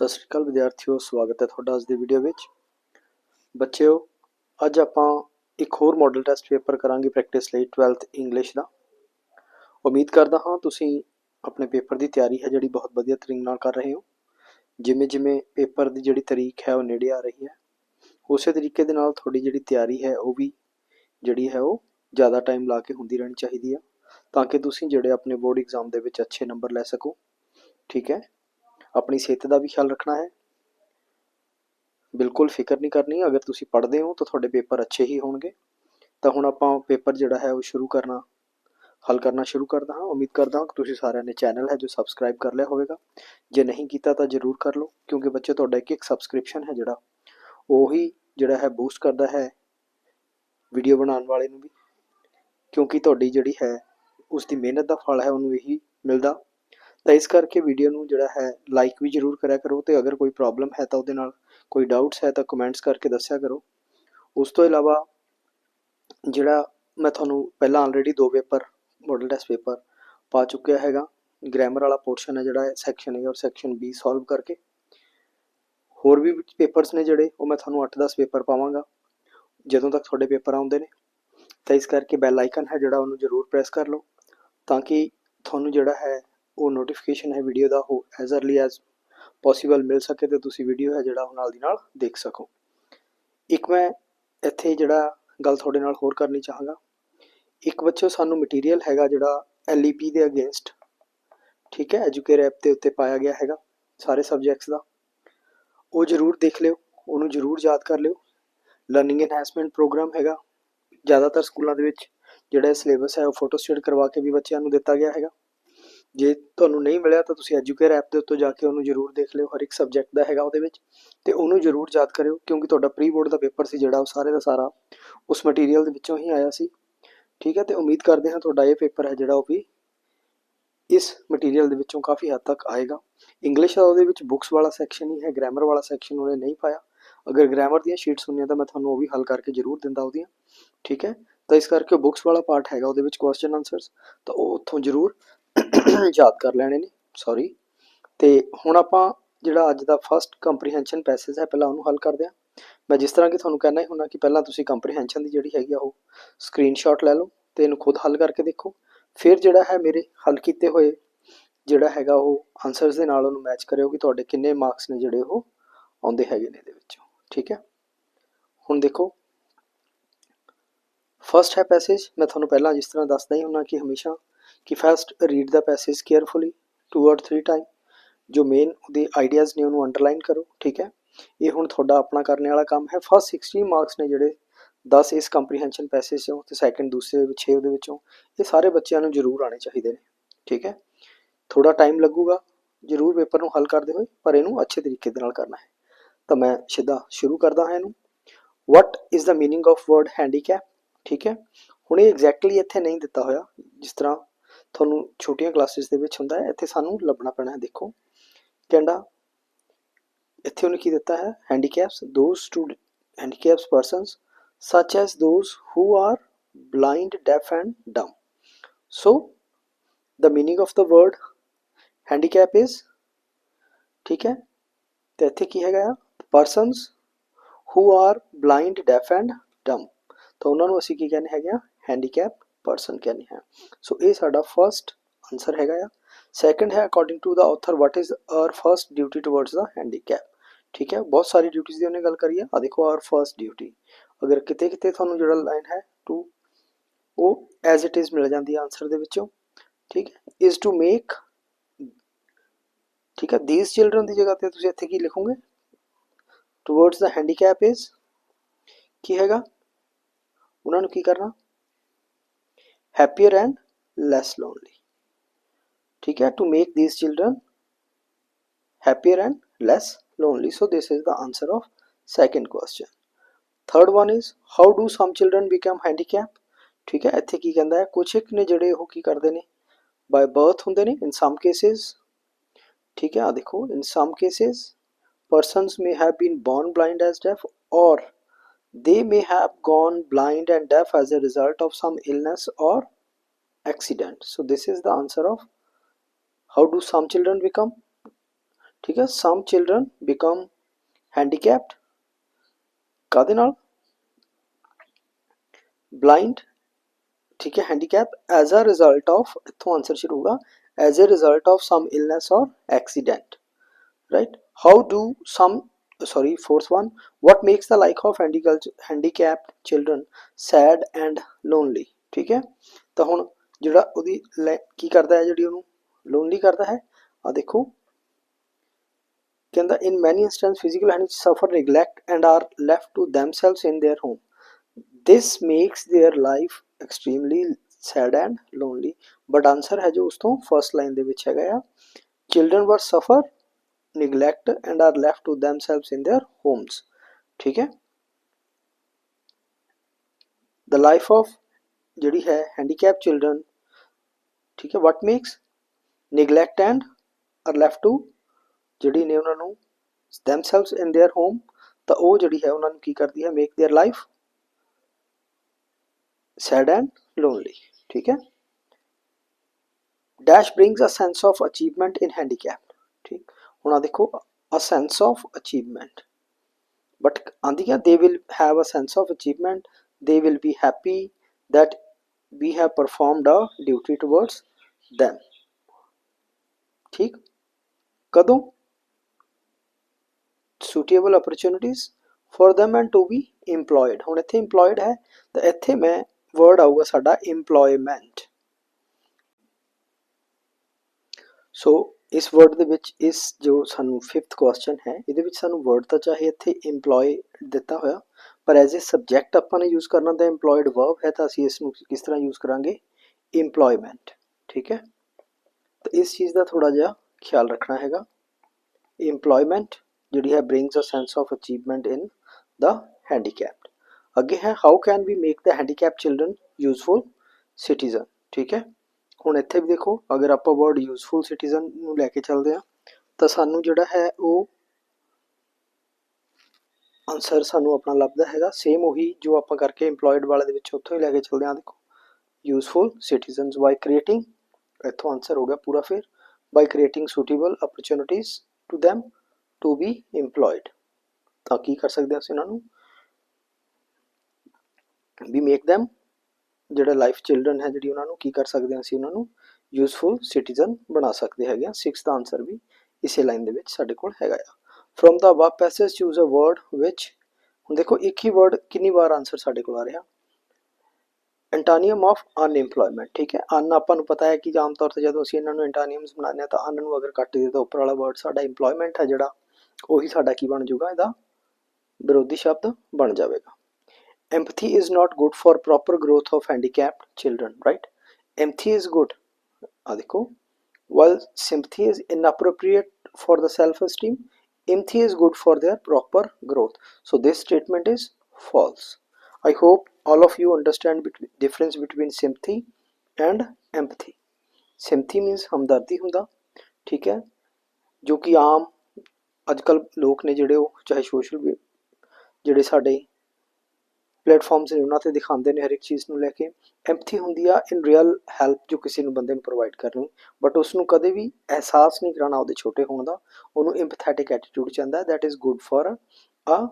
ਸਤਿ ਸ਼੍ਰੀ ਅਕਾਲ ਵਿਦਿਆਰਥੀਓ, ਸਵਾਗਤ ਹੈ ਤੁਹਾਡਾ ਅੱਜ ਦੀ ਵੀਡੀਓ ਵਿੱਚ। ਬੱਚਿਓ, ਅੱਜ ਆਪਾਂ ਇੱਕ ਹੋਰ ਮਾਡਲ ਟੈਸਟ ਪੇਪਰ ਕਰਾਂਗੇ ਪ੍ਰੈਕਟਿਸ ਲਈ 12th ਇੰਗਲਿਸ਼ ਦਾ। ਉਮੀਦ ਕਰਦਾ ਹਾਂ ਤੁਸੀਂ ਆਪਣੇ ਪੇਪਰ ਦੀ ਤਿਆਰੀ ਹੈ ਜਿਹੜੀ ਬਹੁਤ ਵਧੀਆ ਤਰੀਕੇ ਨਾਲ ਕਰ ਰਹੇ ਹੋ। ਜਿਵੇਂ ਜਿਵੇਂ ਪੇਪਰ ਦੀ ਜਿਹੜੀ ਤਰੀਕ ਹੈ ਉਹ ਨੇੜੇ ਆ ਰਹੀ ਹੈ, ਉਸੇ ਤਰੀਕੇ ਦੇ ਨਾਲ ਤੁਹਾਡੀ ਜਿਹੜੀ ਤਿਆਰੀ ਹੈ ਉਹ ਵੀ ਜਿਹੜੀ ਹੈ ਉਹ ਜ਼ਿਆਦਾ ਟਾਈਮ ਲਾ ਕੇ ਹੁੰਦੀ ਰਹਿਣੀ ਚਾਹੀਦੀ ਹੈ, ਤਾਂ ਕਿ ਤੁਸੀਂ ਜਿਹੜੇ ਆਪਣੇ ਬੋਰਡ ਐਗਜ਼ਾਮ ਦੇ ਵਿੱਚ ਅੱਛੇ ਨੰਬਰ ਲੈ ਸਕੋ। ਠੀਕ ਹੈ? ਆਪਣੀ ਸਿਹਤ ਦਾ ਵੀ ਖਿਆਲ ਰੱਖਣਾ ਹੈ। ਬਿਲਕੁਲ ਫਿਕਰ ਨਹੀਂ ਕਰਨੀ, ਅਗਰ ਤੁਸੀਂ ਪੜ੍ਹਦੇ ਹੋ ਤਾਂ ਤੁਹਾਡੇ ਪੇਪਰ ਅੱਛੇ ਹੀ ਹੋਣਗੇ। ਤਾਂ ਹੁਣ ਆਪਾਂ ਪੇਪਰ ਜਿਹੜਾ ਹੈ ਉਹ ਸ਼ੁਰੂ ਕਰਨਾ, ਹੱਲ ਕਰਨਾ ਸ਼ੁਰੂ ਕਰਦਾ ਹਾਂ। ਉਮੀਦ ਕਰਦਾ ਹਾਂ ਕਿ ਤੁਸੀਂ ਸਾਰਿਆਂ ਨੇ ਚੈਨਲ ਹੈ ਜੋ ਸਬਸਕ੍ਰਾਈਬ ਕਰ ਲਿਆ ਹੋਵੇਗਾ। ਜੇ ਨਹੀਂ ਕੀਤਾ ਤਾਂ ਜਰੂਰ ਕਰ ਲਓ, ਕਿਉਂਕਿ ਬੱਚੇ ਤੁਹਾਡਾ ਇੱਕ ਇੱਕ ਸਬਸਕ੍ਰਿਪਸ਼ਨ ਹੈ ਜਿਹੜਾ, ਉਹੀ ਜਿਹੜਾ ਹੈ ਬੂਸਟ ਕਰਦਾ ਹੈ ਵੀਡੀਓ ਬਣਾਉਣ ਵਾਲੇ ਨੂੰ ਵੀ। ਕਿਉਂਕਿ ਤੁਹਾਡੀ ਜਿਹੜੀ ਹੈ ਉਸ ਦੀ ਮਿਹਨਤ ਦਾ ਫਲ ਹੈ, ਉਹਨੂੰ ਇਹੀ ਮਿਲਦਾ। ਤਾਂ ਇਸ ਕਰਕੇ ਵੀਡੀਓ ਨੂੰ ਜਿਹੜਾ ਹੈ ਲਾਈਕ ਵੀ ਜਰੂਰ ਕਰਿਆ ਕਰੋ ਤੇ ਅਗਰ ਕੋਈ ਪ੍ਰੋਬਲਮ ਹੈ ਤਾਂ ਉਹਦੇ ਨਾਲ, ਕੋਈ ਡਾਊਟਸ ਹੈ ਤਾਂ ਕਮੈਂਟਸ ਕਰਕੇ ਦੱਸਿਆ ਕਰੋ। ਉਸ ਤੋਂ ਇਲਾਵਾ ਜਿਹੜਾ ਮੈਂ ਤੁਹਾਨੂੰ ਪਹਿਲਾਂ ਆਲਰੇਡੀ ਦੋ ਪੇਪਰ ਮਾਡਲ ਟੈਸਟ ਪੇਪਰ ਪਾ ਚੁੱਕਿਆ ਹੈਗਾ ਗ੍ਰਾਮਰ ਵਾਲਾ ਪੋਰਸ਼ਨ ਹੈ ਜਿਹੜਾ ਸੈਕਸ਼ਨ A ਔਰ ਸੈਕਸ਼ਨ B ਸੋਲਵ ਕਰਕੇ। ਹੋਰ ਵੀ ਪੇਪਰਸ ਨੇ ਜਿਹੜੇ, ਉਹ ਮੈਂ ਤੁਹਾਨੂੰ 8-10 ਪੇਪਰ ਪਾਵਾਂਗਾ, ਜਦੋਂ ਤੱਕ ਤੁਹਾਡੇ ਪੇਪਰ ਆਉਂਦੇ ਨੇ। ਤਾਂ ਇਸ ਕਰਕੇ ਬੈਲ ਆਈਕਨ ਹੈ ਜਿਹੜਾ, ਉਹਨੂੰ ਜ਼ਰੂਰ ਪ੍ਰੈਸ ਕਰ ਲਓ, ਤਾਂ ਕਿ ਤੁਹਾਨੂੰ ਜਿਹੜਾ ਹੈ ਉਹ ਨੋਟੀਫਿਕੇਸ਼ਨ ਹੈ ਵੀਡੀਓ ਦਾ, ਉਹ ਐਜ਼ अर्ਲੀ ਐਜ਼ ਪੋਸੀਬਲ ਮਿਲ ਸਕੇ ਤੇ ਤੁਸੀਂ ਵੀਡੀਓ ਹੈ ਜਿਹੜਾ ਉਹ ਨਾਲ ਦੀ ਨਾਲ ਦੇਖ ਸਕੋ। ਇੱਕ ਮੈਂ ਇੱਥੇ ਜਿਹੜਾ ਗੱਲ ਤੁਹਾਡੇ ਨਾਲ ਹੋਰ ਕਰਨੀ ਚਾਹਾਂਗਾ। ਇੱਕ ਬੱਚੋ ਸਾਨੂੰ ਮਟੀਰੀਅਲ ਹੈਗਾ ਜਿਹੜਾ ਐਲਈਪੀ ਦੇ ਅਗੇਂਸਟ ਠੀਕ ਹੈ ਐਜੂਕੇਰ ਐਪ ਦੇ ਉੱਤੇ ਪਾਇਆ ਗਿਆ ਹੈਗਾ, ਸਾਰੇ ਸਬਜੈਕਟਸ ਦਾ। ਉਹ ਜ਼ਰੂਰ ਦੇਖ ਲਿਓ, ਉਹਨੂੰ ਜ਼ਰੂਰ ਯਾਦ ਕਰ ਲਿਓ। ਲਰਨਿੰਗ ਐਨਹਾਂਸਮੈਂਟ ਪ੍ਰੋਗਰਾਮ ਹੈਗਾ, ਜ਼ਿਆਦਾਤਰ ਸਕੂਲਾਂ ਦੇ ਵਿੱਚ ਜਿਹੜਾ ਸਿਲੇਬਸ ਹੈ ਉਹ ਫੋਟੋ ਸਟੇਟ ਕਰਵਾ ਕੇ ਵੀ ਬੱਚਿਆਂ ਨੂੰ ਦਿੱਤਾ ਗਿਆ ਹੈਗਾ। ਜੇ ਤੁਹਾਨੂੰ ਨਹੀਂ ਮਿਲਿਆ ਤਾਂ ਤੁਸੀਂ ਐਜੂਕੇਅਰ ਐਪ ਦੇ ਉੱਤੇ ਜਾ ਕੇ ਉਹਨੂੰ ਜ਼ਰੂਰ ਦੇਖ ਲਿਓ, ਹਰ ਇੱਕ ਸਬਜੈਕਟ ਦਾ ਹੈਗਾ ਉਹਦੇ ਵਿੱਚ। ਤੇ ਉਹਨੂੰ ਜ਼ਰੂਰ ਯਾਦ ਕਰਿਓ, ਕਿਉਂਕਿ ਤੁਹਾਡਾ ਪ੍ਰੀ ਬੋਰਡ ਦਾ ਪੇਪਰ ਸੀ ਜਿਹੜਾ ਉਹ ਸਾਰੇ ਦਾ ਸਾਰਾ ਉਸ ਮਟੀਰੀਅਲ ਦੇ ਵਿੱਚੋਂ ਹੀ ਆਇਆ ਸੀ। ਠੀਕ ਹੈ, ਤੇ ਉਮੀਦ ਕਰਦੇ ਹਾਂ ਤੁਹਾਡਾ ਇਹ ਪੇਪਰ ਹੈ ਜਿਹੜਾ ਉਹ ਵੀ ਇਸ ਮਟੀਰੀਅਲ ਦੇ ਵਿੱਚੋਂ ਕਾਫੀ ਹੱਦ ਤੱਕ ਆਏਗਾ। ਇੰਗਲਿਸ਼ ਦਾ ਉਹਦੇ ਵਿੱਚ ਬੁੱਕਸ ਵਾਲਾ ਸੈਕਸ਼ਨ ਹੀ ਹੈ ਗ੍ਰਾਮਰ ਵਾਲਾ ਸੈਕਸ਼ਨ ਉਹਨੇ ਨਹੀਂ ਪਾਇਆ। ਅਗਰ ਗ੍ਰਾਮਰ ਦੀਆਂ ਸ਼ੀਟਸ ਹੁੰਦੀਆਂ ਤਾਂ ਮੈਂ ਤੁਹਾਨੂੰ ਉਹ ਵੀ ਹੱਲ ਕਰਕੇ ਜ਼ਰੂਰ ਦਿੰਦਾ ਉਹਦੀਆਂ। ਠੀਕ ਹੈ, ਤਾਂ ਇਸ ਕਰਕੇ ਬੁੱਕਸ ਵਾਲਾ ਪਾਰਟ ਹੈਗਾ ਉਹਦੇ ਵਿੱਚ ਕੁਐਸਚਨ ਆਨਸਰਸ ਤਾਂ ਉਹ ਉੱਥੋਂ ਜ਼ਰੂਰ ਯਾਦ ਕਰ ਲੈਣੇ ਨੇ ਸੌਰੀ ਤੇ ਹੁਣ ਆਪਾਂ ਜਿਹੜਾ ਅੱਜ ਦਾ ਫਰਸਟ ਕੰਪਰੀਹੈਂਸ਼ਨ ਪੈਸੇਜ ਹੈ, ਪਹਿਲਾਂ ਉਹਨੂੰ ਹੱਲ ਕਰਦੇ ਹਾਂ। ਮੈਂ ਜਿਸ ਤਰ੍ਹਾਂ ਕਿ ਤੁਹਾਨੂੰ ਕਹਿਣਾ ਹੀ ਹੁੰਦਾ ਕਿ ਪਹਿਲਾਂ ਤੁਸੀਂ ਕੰਪਰੀਹੈਂਸ਼ਨ ਦੀ ਜਿਹੜੀ ਹੈਗੀ ਆ, ਉਹ ਸਕਰੀਨਸ਼ਾਟ ਲੈ ਲਓ ਤੇ ਇਹਨੂੰ ਖੁਦ ਹੱਲ ਕਰਕੇ ਦੇਖੋ। ਫਿਰ ਜਿਹੜਾ ਹੈ ਮੇਰੇ ਹੱਲ ਕੀਤੇ ਹੋਏ ਜਿਹੜਾ ਹੈਗਾ, ਉਹ ਆਨਸਰਸ ਦੇ ਨਾਲ ਉਹਨੂੰ ਮੈਚ ਕਰਿਓ ਕਿ ਤੁਹਾਡੇ ਕਿੰਨੇ ਮਾਰਕਸ ਨੇ ਜਿਹੜੇ ਉਹ ਆਉਂਦੇ ਹੈਗੇ ਨੇ ਇਹਦੇ ਵਿੱਚੋਂ। ਠੀਕ ਹੈ? ਹੁਣ ਦੇਖੋ। ਫਰਸਟ ਹੈ ਪੈਸੇਜ ਮੈਂ ਤੁਹਾਨੂੰ ਪਹਿਲਾਂ ਜਿਸ ਤਰ੍ਹਾਂ ਦੱਸਦਾ ਹੀ ਹੁੰਦਾ ਕਿ ਹਮੇਸ਼ਾ ਕਿ first read the passage carefully two or 3 time ਜੋ ਮੇਨ ਉਹਦੇ ਆਈਡੀਆਜ਼ ਨੇ ਉਹਨੂੰ ਅੰਡਰਲਾਈਨ ਕਰੋ, ਠੀਕ ਹੈ? ਇਹ ਹੁਣ ਤੁਹਾਡਾ ਆਪਣਾ ਕਰਨ ਵਾਲਾ ਕੰਮ ਹੈ। ਫਸਟ 16 ਮਾਰਕਸ ਨੇ ਜਿਹੜੇ 10 ਇਸ ਕੰਪਰੀਹੈਂਸ਼ਨ ਪੈਸੇਜ ਚੋਂ ਤੇ ਸੈਕੰਡ ਦੂਸਰੇ ਵਿੱਚ 6 ਉਹਦੇ ਵਿੱਚੋਂ, ਇਹ ਸਾਰੇ ਬੱਚਿਆਂ ਨੂੰ ਜ਼ਰੂਰ ਆਣੇ ਚਾਹੀਦੇ ਨੇ, ਠੀਕ ਹੈ? ਥੋੜਾ ਟਾਈਮ ਲੱਗੂਗਾ, ਜ਼ਰੂਰ ਪੇਪਰ ਨੂੰ ਹੱਲ ਕਰਦੇ ਹੋਏ, ਪਰ ਇਹਨੂੰ ਅੱਛੇ ਤਰੀਕੇ ਦੇ ਨਾਲ ਕਰਨਾ ਹੈ। ਤਾਂ ਮੈਂ ਸਿੱਧਾ ਸ਼ੁਰੂ ਕਰਦਾ ਹਾਂ ਇਹਨੂੰ। What is the meaning of word handicap ਠੀਕ ਹੈ? ਹੁਣ ਇਹ ਐਗਜ਼ੈਕਟਲੀ ਇੱਥੇ ਨਹੀਂ ਦਿੱਤਾ ਹੋਇਆ, ਜਿਸ ਤਰ੍ਹਾਂ ਤੁਹਾਨੂੰ ਛੋਟੀਆਂ ਕਲਾਸਿਸ ਦੇ ਵਿੱਚ ਹੁੰਦਾ ਹੈ ਇੱਥੇ ਸਾਨੂੰ ਲੱਭਣਾ ਪੈਣਾ ਹੈ ਦੇਖੋ ਕਹਿੰਦਾ ਇੱਥੇ ਉਹਨੇ ਕੀ ਦਿੱਤਾ ਹੈ handicaps those student handicaps persons such as those who are blind deaf and dumb so the meaning of the word handicap is ਠੀਕ ਹੈ ਤੇ ਇੱਥੇ ਕੀ ਹੈਗਾ ਆ persons who are blind deaf and dumb ਤਾਂ ਉਹਨਾਂ ਨੂੰ ਅਸੀਂ ਕੀ ਕਹਿੰਦੇ ਹੈਗੇ ਆ ਹੈਂਡੀਕੈਪ ਪਰਸਨ ਕੈਨ ਹੈ। ਸੋ ਇਹ ਸਾਡਾ ਫਰਸਟ ਆਨਸਰ ਹੈਗਾ ਆ। ਸੈਕੰਡ ਹੈ according to the author what is our first duty towards the handicap ਠੀਕ ਹੈ, ਬਹੁਤ ਸਾਰੀ ਡਿਊਟੀਆਂ ਦੀ ਉਹਨੇ ਗੱਲ ਕਰੀ ਆ। ਆ ਦੇਖੋ ਆਰ ਫਰਸਟ ਡਿਊਟੀ ਅਗਰ ਕਿਤੇ ਕਿਤੇ ਤੁਹਾਨੂੰ ਜਿਹੜਾ ਲਾਈਨ ਹੈ ਟੂ ਉਹ ਐਜ਼ ਇਟ ਇਜ਼ ਮਿਲ ਜਾਂਦੀ ਹੈ ਆਨਸਰ ਦੇ ਵਿੱਚੋਂ। ਠੀਕ ਹੈ ਇਜ਼ ਟੂ ਮੇਕ ਠੀਕ ਹੈ ਥੀਸ ਚਿਲड्रन ਦੀ ਜਗ੍ਹਾ ਤੇ ਤੁਸੀਂ ਇੱਥੇ ਕੀ ਲਿਖੋਗੇ? ਟੁਵਰਡਸ ਦਾ ਹੈਂਡੀਕੈਪ ਇਜ਼ ਕੀ ਹੈਗਾ? ਉਹਨਾਂ ਨੂੰ ਕੀ ਕਰਨਾ? Happier and less lonely ਠੀਕ ਹੈ to make these children happier and less lonely so this is the answer of second question third one is how do some children become handicapped ਠੀਕ ਹੈ ਇੱਥੇ ਕੀ ਕਹਿੰਦਾ ਹੈ ਕੁਝ ਇੱਕ ਨੇ ਜਿਹੜੇ ਉਹ ਕੀ ਕਰਦੇ ਨੇ by birth ਹੁੰਦੇ ਨੇ in some cases ਠੀਕ ਹੈ ਆ ਦੇਖੋ in some cases persons may have been born blind as deaf or They may have gone blind and deaf as a result of some illness or accident. So this is the answer of how do some children become? because some children become handicapped cardinal, blind ठीक है handicap as a result of इथों answer शुरू होगा as a result of some illness or accident right how do some sorry fourth one what makes the life of handical- handicapped children sad and lonely ਠੀਕ ਹੈ ਤਾਂ ਹੁਣ ਜਿਹੜਾ ਉਹਦੀ ਲੈ- ਕੀ ਕਰਦਾ ਹੈ ਜਿਹੜੀ ਉਹਨੂੰ ਲੋਨਲੀ ਕਰਦਾ ਹੈ ਆ ਦੇਖੋ ਕਹਿੰਦਾ in many instances physical and suffer neglect and are left to themselves in their home this makes their life extremely sad and lonely but answer ਹੈ ਜੋ ਉਸ ਤੋਂ ਫਰਸਟ ਲਾਈਨ ਦੇ ਵਿੱਚ ਹੈਗਾ ਆ children were suffer neglect and are left to themselves in their homes ਠੀਕ ਹੈ the life of ਜਿਹੜੀ ਹੈ handicapped children ਠੀਕ ਹੈ what makes neglect and are left to ਜਿਹੜੀ ਨੇ ਉਹਨਾਂ ਨੂੰ themselves in their home ਤਾਂ ਉਹ ਜਿਹੜੀ ਹੈ ਉਹਨਾਂ ਨੂੰ ਕੀ ਕਰਦੀ ਹੈ make their life sad and lonely ਠੀਕ ਹੈ dash brings a sense of achievement in handicapped ਠੀਕ ਹੁਣ ਆ ਦੇਖੋ a sense of achievement but ਆਂਦੀ ਹੈ they will have a sense of achievement they will be happy that we have performed a duty towards them ਠੀਕ ਕਦੋਂ suitable opportunities for them and to be employed ਹੁਣ ਇੱਥੇ employed ਹੈ ਤਾਂ ਇੱਥੇ ਮੈਂ word ਆਊਗਾ ਸਾਡਾ employment ਸੋ ਇਸ ਵਰਡ ਦੇ ਵਿੱਚ ਇਸ ਜੋ ਸਾਨੂੰ 5th ਕੁਐਸਚਨ ਹੈ ਇਹਦੇ ਵਿੱਚ ਸਾਨੂੰ ਵਰਡ ਤਾਂ ਚਾਹੇ ਇੱਥੇ EMPLOY ਦਿੱਤਾ ਹੋਇਆ ਪਰ ਐਜ਼ ਅ ਸਬਜੈਕਟ ਆਪਾਂ ਨੇ ਯੂਜ਼ ਕਰਨਾ ਤਾਂ EMPLOYED verb ਹੈ ਤਾਂ ਅਸੀਂ ਇਸ ਨੂੰ ਕਿਸ ਤਰ੍ਹਾਂ ਯੂਜ਼ ਕਰਾਂਗੇ EMPLOYMENT ਠੀਕ ਹੈ ਤਾਂ ਇਸ ਚੀਜ਼ ਦਾ ਥੋੜਾ ਜਿਹਾ ਖਿਆਲ ਰੱਖਣਾ ਹੈਗਾ EMPLOYMENT ਜਿਹੜੀ ਹੈ brings a sense of achievement in the handicapped ਅੱਗੇ ਹੈ how can we make the handicap children useful citizen ਠੀਕ ਹੈ ਹੁਣ ਇੱਥੇ ਵੀ ਦੇਖੋ, ਅਗਰ ਆਪਾਂ ਵਰਡ ਯੂਸਫੁਲ ਸਿਟੀਜ਼ਨ ਨੂੰ ਲੈ ਕੇ ਚੱਲਦੇ ਆ ਤਾਂ ਸਾਨੂੰ ਜਿਹੜਾ ਹੈ ਉਹ ਆਨਸਰ ਸਾਨੂੰ ਆਪਣਾ ਲੱਭਦਾ ਹੈਗਾ। ਸੇਮ ਉਹੀ ਜੋ ਆਪਾਂ ਕਰਕੇ EMPLOYED ਵਾਲੇ ਦੇ ਵਿੱਚ ਉੱਥੋਂ ਹੀ ਲੈ ਕੇ ਚੱਲਦੇ ਆ ਦੇਖੋ। ਯੂਸਫੁਲ ਸਿਟੀਜ਼ਨਸ ਬਾਈ ਕ੍ਰੀਏਟਿੰਗ ਇੱਥੋਂ ਆਨਸਰ ਹੋ ਗਿਆ ਪੂਰਾ ਫਿਰ। By creating suitable opportunities to them to be EMPLOYED ਤਾਂ ਕੀ ਕਰ ਸਕਦੇ ਆ ਅਸੀਂ ਉਹਨਾਂ ਨੂੰ? ਵੀ ਮੇਕ them ਜਿਹੜਾ ਲਾਈਫ ਚਿਲड्रन ਹੈ ਜਿਹੜੀ ਉਹਨਾਂ ਨੂੰ ਕੀ ਕਰ ਸਕਦੇ ਹਾਂ ਅਸੀਂ ਉਹਨਾਂ ਨੂੰ ਯੂਸਫੁਲ ਸਿਟੀਜ਼ਨ ਬਣਾ ਸਕਦੇ ਹੈਗੇ ਆ 6th ਆਨਸਰ ਵੀ ਇਸੇ ਲਾਈਨ ਦੇ ਵਿੱਚ ਸਾਡੇ ਕੋਲ ਹੈਗਾ ਆ। ਫਰਮ ਦਾ ਵਾ ਪੈਸੇਜ ਚੂਜ਼ ਅ ਵਰਡ ਵਿਚ ਹੁਣ ਦੇਖੋ, ਇੱਕ ਹੀ ਵਰਡ ਕਿੰਨੀ ਵਾਰ ਆਨਸਰ ਸਾਡੇ ਕੋਲ ਆ ਰਿਹਾ। ਐਂਟਾਨੀਅਮ ਆਫ ਅਨਐਮਪਲੋਇਮੈਂਟ ਠੀਕ ਹੈ? ਅਨ ਆਪਾਂ ਨੂੰ ਪਤਾ ਹੈ ਕਿ ਆਮ ਤੌਰ ਤੇ ਜਦੋਂ ਅਸੀਂ ਇਹਨਾਂ ਨੂੰ ਐਂਟਾਨੀਅਮਸ ਬਣਾਉਂਦੇ ਆ ਤਾਂ ਅਨ ਨੂੰ ਅਗਰ ਕੱਟ ਦਿੱਤਾ ਤਾਂ ਉੱਪਰ ਵਾਲਾ ਵਰਡ ਸਾਡਾ ਏਮਪਲੋਇਮੈਂਟ ਹੈ ਜਿਹੜਾ, ਉਹੀ ਸਾਡਾ ਕੀ ਬਣ ਜਾਊਗਾ? ਇਹਦਾ ਵਿਰੋਧੀ ਸ਼ਬਦ ਬਣ ਜਾਵੇਗਾ। empathy is not good for proper growth of handicapped children right empathy is good ਆ ਦੇਖੋ while sympathy is inappropriate for the self esteem empathy is good for their proper growth so this statement is false i hope all of you understand bet- difference between sympathy and empathy sympathy means ਹਮਦਰਦੀ ਹੁੰਦਾ ਠੀਕ ਹੈ ਜੋ ਕਿ ਆਮ ਅੱਜਕੱਲ ਲੋਕ ਨੇ ਜਿਹੜੇ ਉਹ ਚਾਹੇ ਸੋਸ਼ਲ ਜਿਹੜੇ ਸਾਡੇ ਪਲੇਟਫਾਰਮਸ ਨੇ ਉਹਨਾਂ ਤੇ ਦਿਖਾਉਂਦੇ ਨੇ ਹਰ ਇੱਕ ਚੀਜ਼ ਨੂੰ ਲੈ ਕੇ। ਐਮਪਥੀ ਹੁੰਦੀ ਆ ਇਨ ਰੀਅਲ ਹੈਲਪ ਜੋ ਕਿਸੇ ਨੂੰ ਬੰਦੇ ਨੂੰ ਪ੍ਰੋਵਾਈਡ ਕਰਨੀ ਬਟ ਉਸ ਨੂੰ ਕਦੇ ਵੀ ਅਹਿਸਾਸ ਨਹੀਂ ਕਰਾਣਾ ਉਹਦੇ ਛੋਟੇ ਹੋਣ ਦਾ। ਉਹਨੂੰ ਐਮਪਥੈਟਿਕ ਐਟੀਟਿਊਡ ਚਾਹੁੰਦਾ that is good for a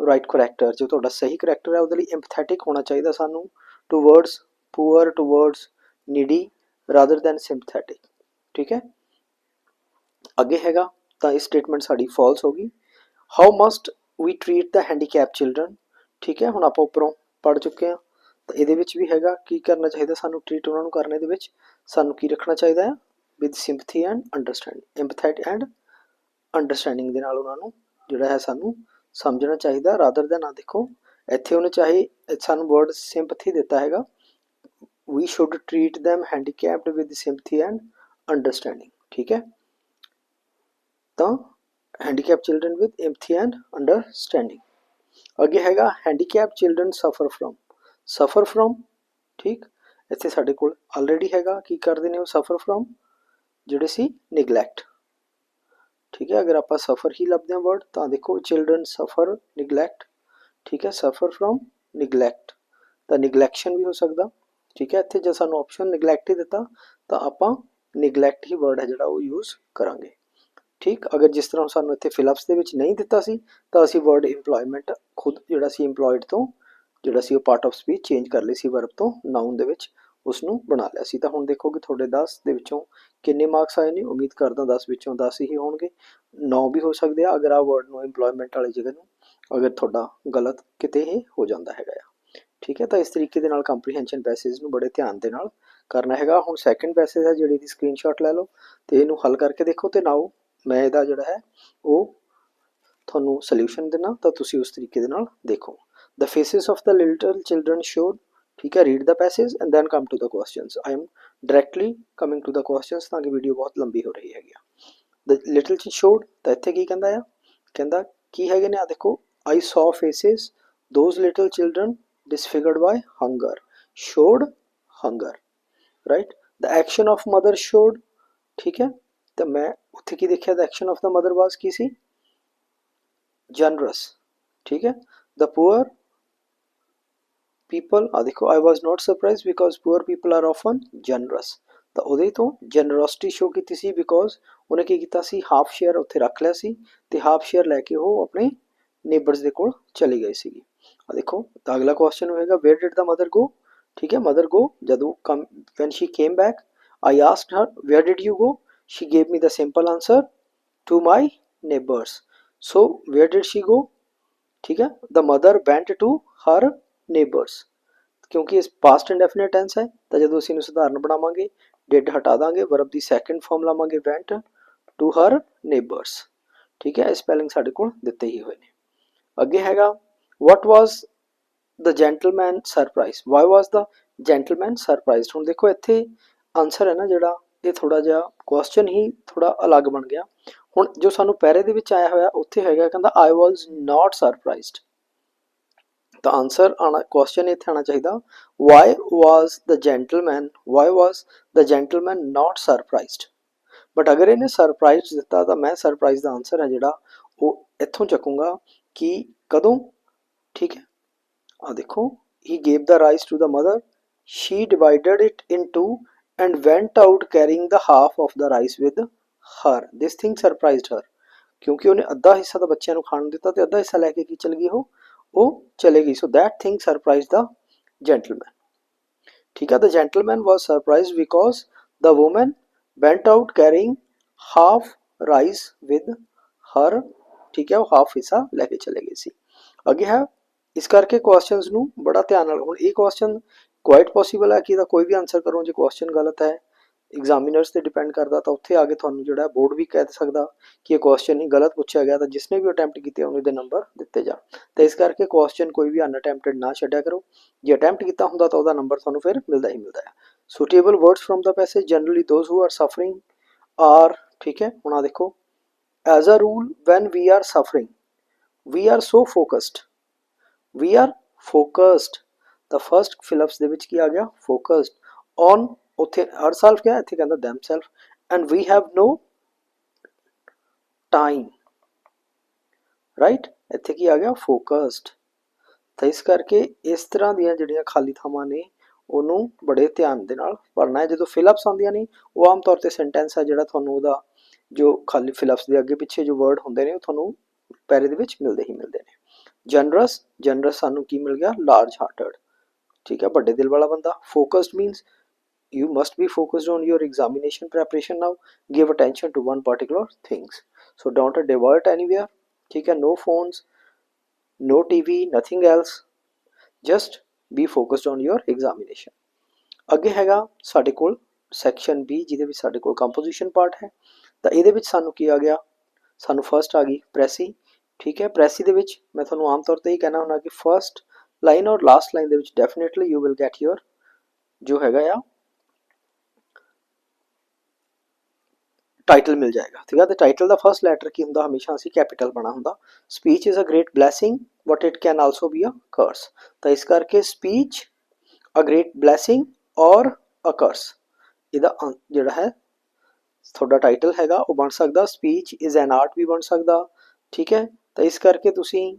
right character ਜੋ ਤੁਹਾਡਾ ਸਹੀ ਕਰੈਕਟਰ ਹੈ, ਉਹਦੇ ਲਈ ਐਮਪਥੈਟਿਕ ਹੋਣਾ ਚਾਹੀਦਾ ਸਾਨੂੰ। Towards poor towards needy rather than sympathetic ਠੀਕ ਹੈ? ਅੱਗੇ ਹੈਗਾ ਤਾਂ ਇਹ ਸਟੇਟਮੈਂਟ ਸਾਡੀ ਫਾਲਸ ਗਈ। How must we treat the handicap children ਠੀਕ ਹੈ, ਹੁਣ ਆਪਾਂ ਉੱਪਰੋਂ ਪੜ ਚੁੱਕੇ ਹਾਂ। ਤਾਂ ਇਹਦੇ ਵਿੱਚ ਵੀ ਹੈਗਾ, ਕੀ ਕਰਨਾ ਚਾਹੀਦਾ ਸਾਨੂੰ ਟਰੀਟ ਉਹਨਾਂ ਨੂੰ ਕਰਨੇ ਦੇ ਵਿੱਚ? ਸਾਨੂੰ ਕੀ ਰੱਖਣਾ ਚਾਹੀਦਾ ਹੈ? With sympathy and understanding empathy and understanding ਦੇ ਨਾਲ ਉਹਨਾਂ ਨੂੰ ਜਿਹੜਾ ਹੈ ਸਾਨੂੰ ਸਮਝਣਾ ਚਾਹੀਦਾ ਰਾਦਰ ਦਾ ਆ ਦੇਖੋ, ਇੱਥੇ ਉਹਨੇ ਚਾਹੇ ਸਾਨੂੰ ਵਰਡ ਸਿੰਪਥੀ ਦਿੱਤਾ ਹੈਗਾ we should treat them handicapped with sympathy and understanding, ਠੀਕ ਹੈ? ਤਾਂ handicapped children with empathy and understanding ਅੱਗੇ ਹੈਗਾ handicap children suffer from suffer from ਠੀਕ ਇੱਥੇ ਸਾਡੇ ਕੋਲ ਆਲਰੇਡੀ ਹੈਗਾ ਕੀ ਕਰਦੇ ਨੇ ਉਹ ਸਫਰ ਫਰਮ ਜਿਹੜੇ ਸੀ ਨਿਗਲੈਕਟ ਠੀਕ ਹੈ ਅਗਰ ਆਪਾਂ ਸਫਰ ਹੀ ਲੱਭਦੇ ਹਾਂ ਵਰਡ ਤਾਂ ਦੇਖੋ ਚਿਲड्रन ਸਫਰ ਨਿਗਲੈਕਟ ਠੀਕ ਹੈ ਸਫਰ ਫਰਮ ਨਿਗਲੈਕਟ ਤਾਂ ਨਿਗਲੈਕਸ਼ਨ ਵੀ ਹੋ ਸਕਦਾ ਠੀਕ ਹੈ ਇੱਥੇ ਜੇ ਸਾਨੂੰ ਆਪਸ਼ਨ ਨਿਗਲੈਕਟ ਹੀ ਦਿੱਤਾ ਤਾਂ ਆਪਾਂ ਨਿਗਲੈਕਟ ਹੀ ਵਰਡ ਹੈ ਜਿਹੜਾ ਉਹ ਯੂਜ਼ ਕਰਾਂਗੇ ਠੀਕ, ਅਗਰ ਜਿਸ ਤਰ੍ਹਾਂ ਸਾਨੂੰ ਇੱਥੇ ਫਿਲਅਪਸ ਦੇ ਵਿੱਚ ਨਹੀਂ ਦਿੱਤਾ ਸੀ, ਤਾਂ ਅਸੀਂ ਵਰਡ EMPLOYMENT ਖੁਦ ਜਿਹੜਾ ਸੀ EMPLOYED ਤੋਂ, ਜਿਹੜਾ ਸੀ ਉਹ ਪਾਰਟ ਆਫ ਸਪੀਚ ਚੇਂਜ ਕਰ ਲਈ ਸੀ ਵਰਬ ਤੋਂ ਨਾਉਨ ਦੇ ਵਿੱਚ ਉਸ ਨੂੰ ਬਣਾ ਲਿਆ ਸੀ। ਤਾਂ ਹੁਣ ਦੇਖੋ ਕਿ ਤੁਹਾਡੇ 10 ਦੇ ਵਿੱਚੋਂ ਕਿੰਨੇ ਮਾਰਕਸ ਆਏ ਨੇ? ਉਮੀਦ ਕਰਦਾ 10 ਵਿੱਚੋਂ 10 ਹੀ ਹੋਣਗੇ। 9 ਵੀ ਹੋ ਸਕਦੇ ਆ, ਅਗਰ ਆ ਵਰਡ ਨੂੰ EMPLOYMENT ਵਾਲੀ ਜਗ੍ਹਾ ਨੂੰ, ਅਗਰ ਤੁਹਾਡਾ ਗਲਤ ਕਿਤੇ ਹੀ ਹੋ ਜਾਂਦਾ ਹੈਗਾ ਆ। ਠੀਕ ਹੈ, ਤਾਂ ਇਸ ਤਰੀਕੇ ਦੇ ਨਾਲ ਕੰਪਰੀਹੈਂਸ਼ਨ ਪੈਸੇਜ ਨੂੰ ਬੜੇ ਧਿਆਨ ਦੇ ਨਾਲ ਕਰਨਾ ਹੈਗਾ। ਹੁਣ ਸੈਕੰਡ ਪੈਸੇਜ ਹੈ ਜਿਹੜੀ ਦੀ ਸਕਰੀਨਸ਼ਾਟ ਲੈ ਲਓ, ਤੇ ਇਹਨੂੰ ਹੱਲ ਕਰਕੇ ਦੇਖੋ ਤੇ ਨਾਓ ਮੈਂ ਇਹਦਾ ਜਿਹੜਾ ਹੈ ਉਹ ਤੁਹਾਨੂੰ ਸੋਲੂਸ਼ਨ ਦੇਣਾ ਤਾਂ ਤੁਸੀਂ ਉਸ ਤਰੀਕੇ ਦੇ ਨਾਲ ਦੇਖੋ the faces of the little children showed ਠੀਕ ਹੈ read the passage and then come to the questions I am directly coming to the questions ਤਾਂ ਕਿ ਵੀਡੀਓ ਬਹੁਤ ਲੰਬੀ ਹੋ ਰਹੀ ਹੈਗੀ ਦ ਲਿਟਲ ਚਿਲਡ ਸ਼ੋਡ ਤਾਂ ਇੱਥੇ ਕੀ ਕਹਿੰਦਾ ਆ ਕਹਿੰਦਾ ਕੀ ਹੈਗੇ ਨੇ ਆ ਦੇਖੋ I saw faces those little children disfigured by hunger showed hunger right the action of mother showed ਠੀਕ ਹੈ ਤਾਂ ਮੈਂ ਉੱਥੇ ਕੀ ਦੇਖਿਆ the action of the mother was ਕੀ ਸੀ ਜਨਰਸ ਠੀਕ ਹੈ ਦ ਪੂਅਰ ਪੀਪਲ ਆ ਦੇਖੋ I was not surprised because poor people are often generous ਤਾਂ ਉਹਦੇ ਤੋਂ ਜਨਰੋਸਿਟੀ ਸ਼ੋ ਕੀਤੀ ਸੀ ਬਿਕੋਜ਼ ਉਹਨੇ ਕੀ ਕੀਤਾ ਸੀ ਹਾਫ ਸ਼ੇਅਰ ਉੱਥੇ ਰੱਖ ਲਿਆ ਸੀ ਤੇ ਹਾਫ ਸ਼ੇਅਰ ਲੈ ਕੇ ਉਹ ਆਪਣੇ ਨੇਬਰਸ ਦੇ ਕੋਲ ਚਲੀ ਗਈ ਸੀਗੀ ਆ ਦੇਖੋ ਤਾਂ ਅਗਲਾ ਕੁਐਸਚਨ ਹੋਏਗਾ where did the mother go ਠੀਕ ਹੈ ਮਦਰ ਗੋ ਜਦੋਂ come when she came back I asked her where did you go she gave me the simple answer to my neighbors so where did she go ठीक है the mother went to her neighbours ਕਿਉਂਕਿ ਇਸ past indefinite tens ਹੈ ਤਾਂ ਜਦੋਂ ਅਸੀਂ ਇਹਨੂੰ ਸਧਾਰਨ ਬਣਾਵਾਂਗੇ ਡਿਡ ਹਟਾ ਦਾਂਗੇ ਵਰਬ ਦੀ ਸੈਕੰਡ ਫਾਰਮ ਲਾਵਾਂਗੇ ਵੈਂਟ ਟੂ ਹਰ ਨੇਬਰਸ ਠੀਕ ਹੈ ਇਹ ਸਪੈਲਿੰਗ ਸਾਡੇ ਕੋਲ ਦਿੱਤੇ ਹੀ ਹੋਏ ਨੇ ਅੱਗੇ ਹੈਗਾ what was the gentleman surprise why was the gentleman surprised ਹੁਣ ਦੇਖੋ ਇੱਥੇ ਆਨਸਰ ਹੈ ਨਾ ਜਿਹੜਾ ਇਹ ਥੋੜਾ ਜਿਹਾ ਕੁਐਸਚਨ ਹੀ ਥੋੜਾ ਅਲੱਗ ਬਣ ਗਿਆ। ਹੁਣ ਜੋ ਸਾਨੂੰ ਪੈਰੇ ਦੇ ਵਿੱਚ ਆਇਆ ਹੋਇਆ, ਉੱਥੇ ਹੈਗਾ, ਕਹਿੰਦਾ, I was not surprised. ਤਾਂ ਆਨਸਰ ਆਣਾ ਕੁਐਸਚਨ ਇੱਥੇ ਆਣਾ ਚਾਹੀਦਾ, why was the gentleman, why was the gentleman not surprised? But ਅਗਰ ਇਹਨੇ ਸਰਪ੍ਰਾਈਜ਼ ਦਿੱਤਾ, ਤਾਂ ਮੈਂ ਸਰਪ੍ਰਾਈਜ਼ ਦਾ ਆਨਸਰ ਹੈ ਜਿਹੜਾ, ਉਹ ਇੱਥੋਂ ਚੱਕੂੰਗਾ ਕਿ ਕਦੋਂ? ਠੀਕ ਹੈ। ਆ ਦੇਖੋ, he gave the rice to the mother, she divided it in and went out carrying the half of the rice with her this thing surprised her ਕਿਉਂਕਿ ਉਹਨੇ ਅੱਧਾ ਹਿੱਸਾ ਤਾਂ ਬੱਚਿਆਂ ਨੂੰ ਖਾਣ ਨੂੰ ਦਿੱਤਾ ਤੇ ਅੱਧਾ ਹਿੱਸਾ ਲੈ ਕੇ ਕੀ ਚਲ ਗਈ ਉਹ ਉਹ ਚਲੇ ਗਈ ਸੋ that thing surprised the gentleman ਠੀਕ ਹੈ the gentleman was surprised because the woman went out carrying half rice with her ਠੀਕ ਹੈ ਉਹ ਹਾਫ ਹਿੱਸਾ ਲੈ ਕੇ ਚਲੇ ਗਈ ਸੀ ਅੱਗੇ ਹੈ ਇਸ ਕਰਕੇ ਕੁਐਸਚਨਸ ਨੂੰ ਬੜਾ ਧਿਆਨ ਨਾਲ ਹੁਣ ਇਹ ਕੁਐਸਚਨ ਕੁਆਇਟ ਪੋਸੀਬਲ ਹੈ ਕਿ ਇਹਦਾ ਕੋਈ ਵੀ ਆਨਸਰ ਕਰੋ, ਜੇ ਕੁਐਸਚਨ ਗਲਤ ਹੈ ਐਗਜ਼ਾਮੀਨਰਸ ਤੇ ਡਿਪੈਂਡ ਕਰਦਾ, ਤਾਂ ਉੱਥੇ ਆ ਕੇ ਤੁਹਾਨੂੰ ਜਿਹੜਾ ਬੋਰਡ ਵੀ ਕਹਿ ਸਕਦਾ ਕਿ ਇਹ ਕੁਐਸਚਨ ਹੀ ਗਲਤ ਪੁੱਛਿਆ ਗਿਆ, ਤਾਂ ਜਿਸਨੇ ਵੀ ਅਟੈਂਪਟ ਕੀਤੇ ਉਹਨੂੰ ਦੇ ਨੰਬਰ ਦਿੱਤੇ ਜਾਣ। ਤਾਂ ਇਸ ਕਰਕੇ ਕੁਐਸਚਨ ਕੋਈ ਵੀ ਅਨਅਟੈਂਪਟਡ ਨਾ ਛੱਡਿਆ ਕਰੋ। ਜੇ ਅਟੈਂਪਟ ਕੀਤਾ ਹੁੰਦਾ, ਤਾਂ ਉਹਦਾ ਨੰਬਰ ਤੁਹਾਨੂੰ ਫਿਰ ਮਿਲਦਾ ਹੀ ਮਿਲਦਾ ਹੈ। Suitable words from the passage generally those who are suffering are ਠੀਕ ਹੈ, ਹੁਣ ਆ ਦੇਖੋ। As a rule when we are suffering we are so focused, we are focused the first philips ਦੇ ਵਿੱਚ ਕੀ ਆ ਗਿਆ? Focused on ਉੱਥੇ ourself ਕਿਹਾ, ਇੱਥੇ ਕਹਿੰਦਾ themselves and we have no time, right? ਇੱਥੇ ਕੀ ਆ ਗਿਆ? ਫੋਕਸਡ ਤਾਂ ਇਸ ਕਰਕੇ ਇਸ ਤਰ੍ਹਾਂ ਦੀਆਂ ਜਿਹੜੀਆਂ ਖਾਲੀ ਥਾਵਾਂ ਨੇ, ਉਹਨੂੰ ਬੜੇ ਧਿਆਨ ਦੇ ਨਾਲ ਪੜ੍ਹਨਾ ਹੈ। ਜਦੋਂ ਫਿਲਪਸ ਆਉਂਦੀਆਂ ਨੇ, ਉਹ ਆਮ ਤੌਰ ਤੇ ਸੈਂਟੈਂਸ ਹੈ ਜਿਹੜਾ ਤੁਹਾਨੂੰ ਉਹਦਾ ਜੋ ਖਾਲੀ ਫਿਲਪਸ ਦੇ ਅੱਗੇ ਪਿੱਛੇ ਜੋ ਵਰਡ ਹੁੰਦੇ ਨੇ, ਉਹ ਤੁਹਾਨੂੰ ਪੈਰੇ ਦੇ ਵਿੱਚ ਮਿਲਦੇ ਹੀ ਮਿਲਦੇ ਨੇ। ਜਨਰਸ ਜਨਰਸ ਸਾਨੂੰ ਕੀ ਮਿਲ ਗਿਆ? ਲਾਰਜ ਹਾਰਟਡ ਠੀਕ ਹੈ ਵੱਡੇ ਦਿਲ ਵਾਲਾ ਬੰਦਾ focused means you must be focused on your examination preparation now give attention to one particular things so don't divert anywhere ठीक है no phones no tv nothing else just be focused on your examination ਅੱਗੇ ਹੈਗਾ ਸਾਡੇ ਕੋਲ section B ਜਿਹਦੇ ਵਿੱਚ ਸਾਡੇ ਕੋਲ ਕੰਪੋਜੀਸ਼ਨ ਪਾਰਟ ਹੈ ਤਾਂ ਇਹਦੇ ਵਿੱਚ ਸਾਨੂੰ ਕੀ ਆ ਗਿਆ ਸਾਨੂੰ ਫਰਸਟ ਆ ਗਈ ਪ੍ਰੈਸੀ ਠੀਕ ਹੈ ਪ੍ਰੈਸੀ ਦੇ ਵਿੱਚ ਮੈਂ ਤੁਹਾਨੂੰ ਆਮ ਤੌਰ ਤੇ ਹੀ ਕਹਿਣਾ ਹੁੰਦਾ ਕਿ first line or last line ਦੇ ਵਿੱਚ definitely you will get your ਜੋ ਹੈਗਾ ਆ ਟਾਈਟਲ ਮਿਲ ਜਾਏਗਾ, ਠੀਕ ਹੈ ਤੇ ਟਾਈਟਲ ਦਾ ਫਰਸਟ ਲੈਟਰ ਕੀ ਹੁੰਦਾ? ਹਮੇਸ਼ਾ ਅਸੀਂ ਕੈਪੀਟਲ ਬਣਾ ਹੁੰਦਾ। Speech is a great blessing but it can also be a curse ਤਾਂ ਇਸ ਕਰਕੇ ਸਪੀਚ ਅ ਗ੍ਰੇਟ ਬਲੇਸਿੰਗ ਔਰ ਅ ਕਰਸ ਇਹਦਾ ਜਿਹੜਾ ਹੈ, ਤੁਹਾਡਾ ਟਾਈਟਲ ਹੈਗਾ, ਉਹ ਬਣ ਸਕਦਾ। ਸਪੀਚ ਇਜ਼ ਐਨ ਆਰਟ ਵੀ ਬਣ ਸਕਦਾ, ਠੀਕ ਹੈ? ਤਾਂ ਇਸ ਕਰਕੇ ਤੁਸੀਂ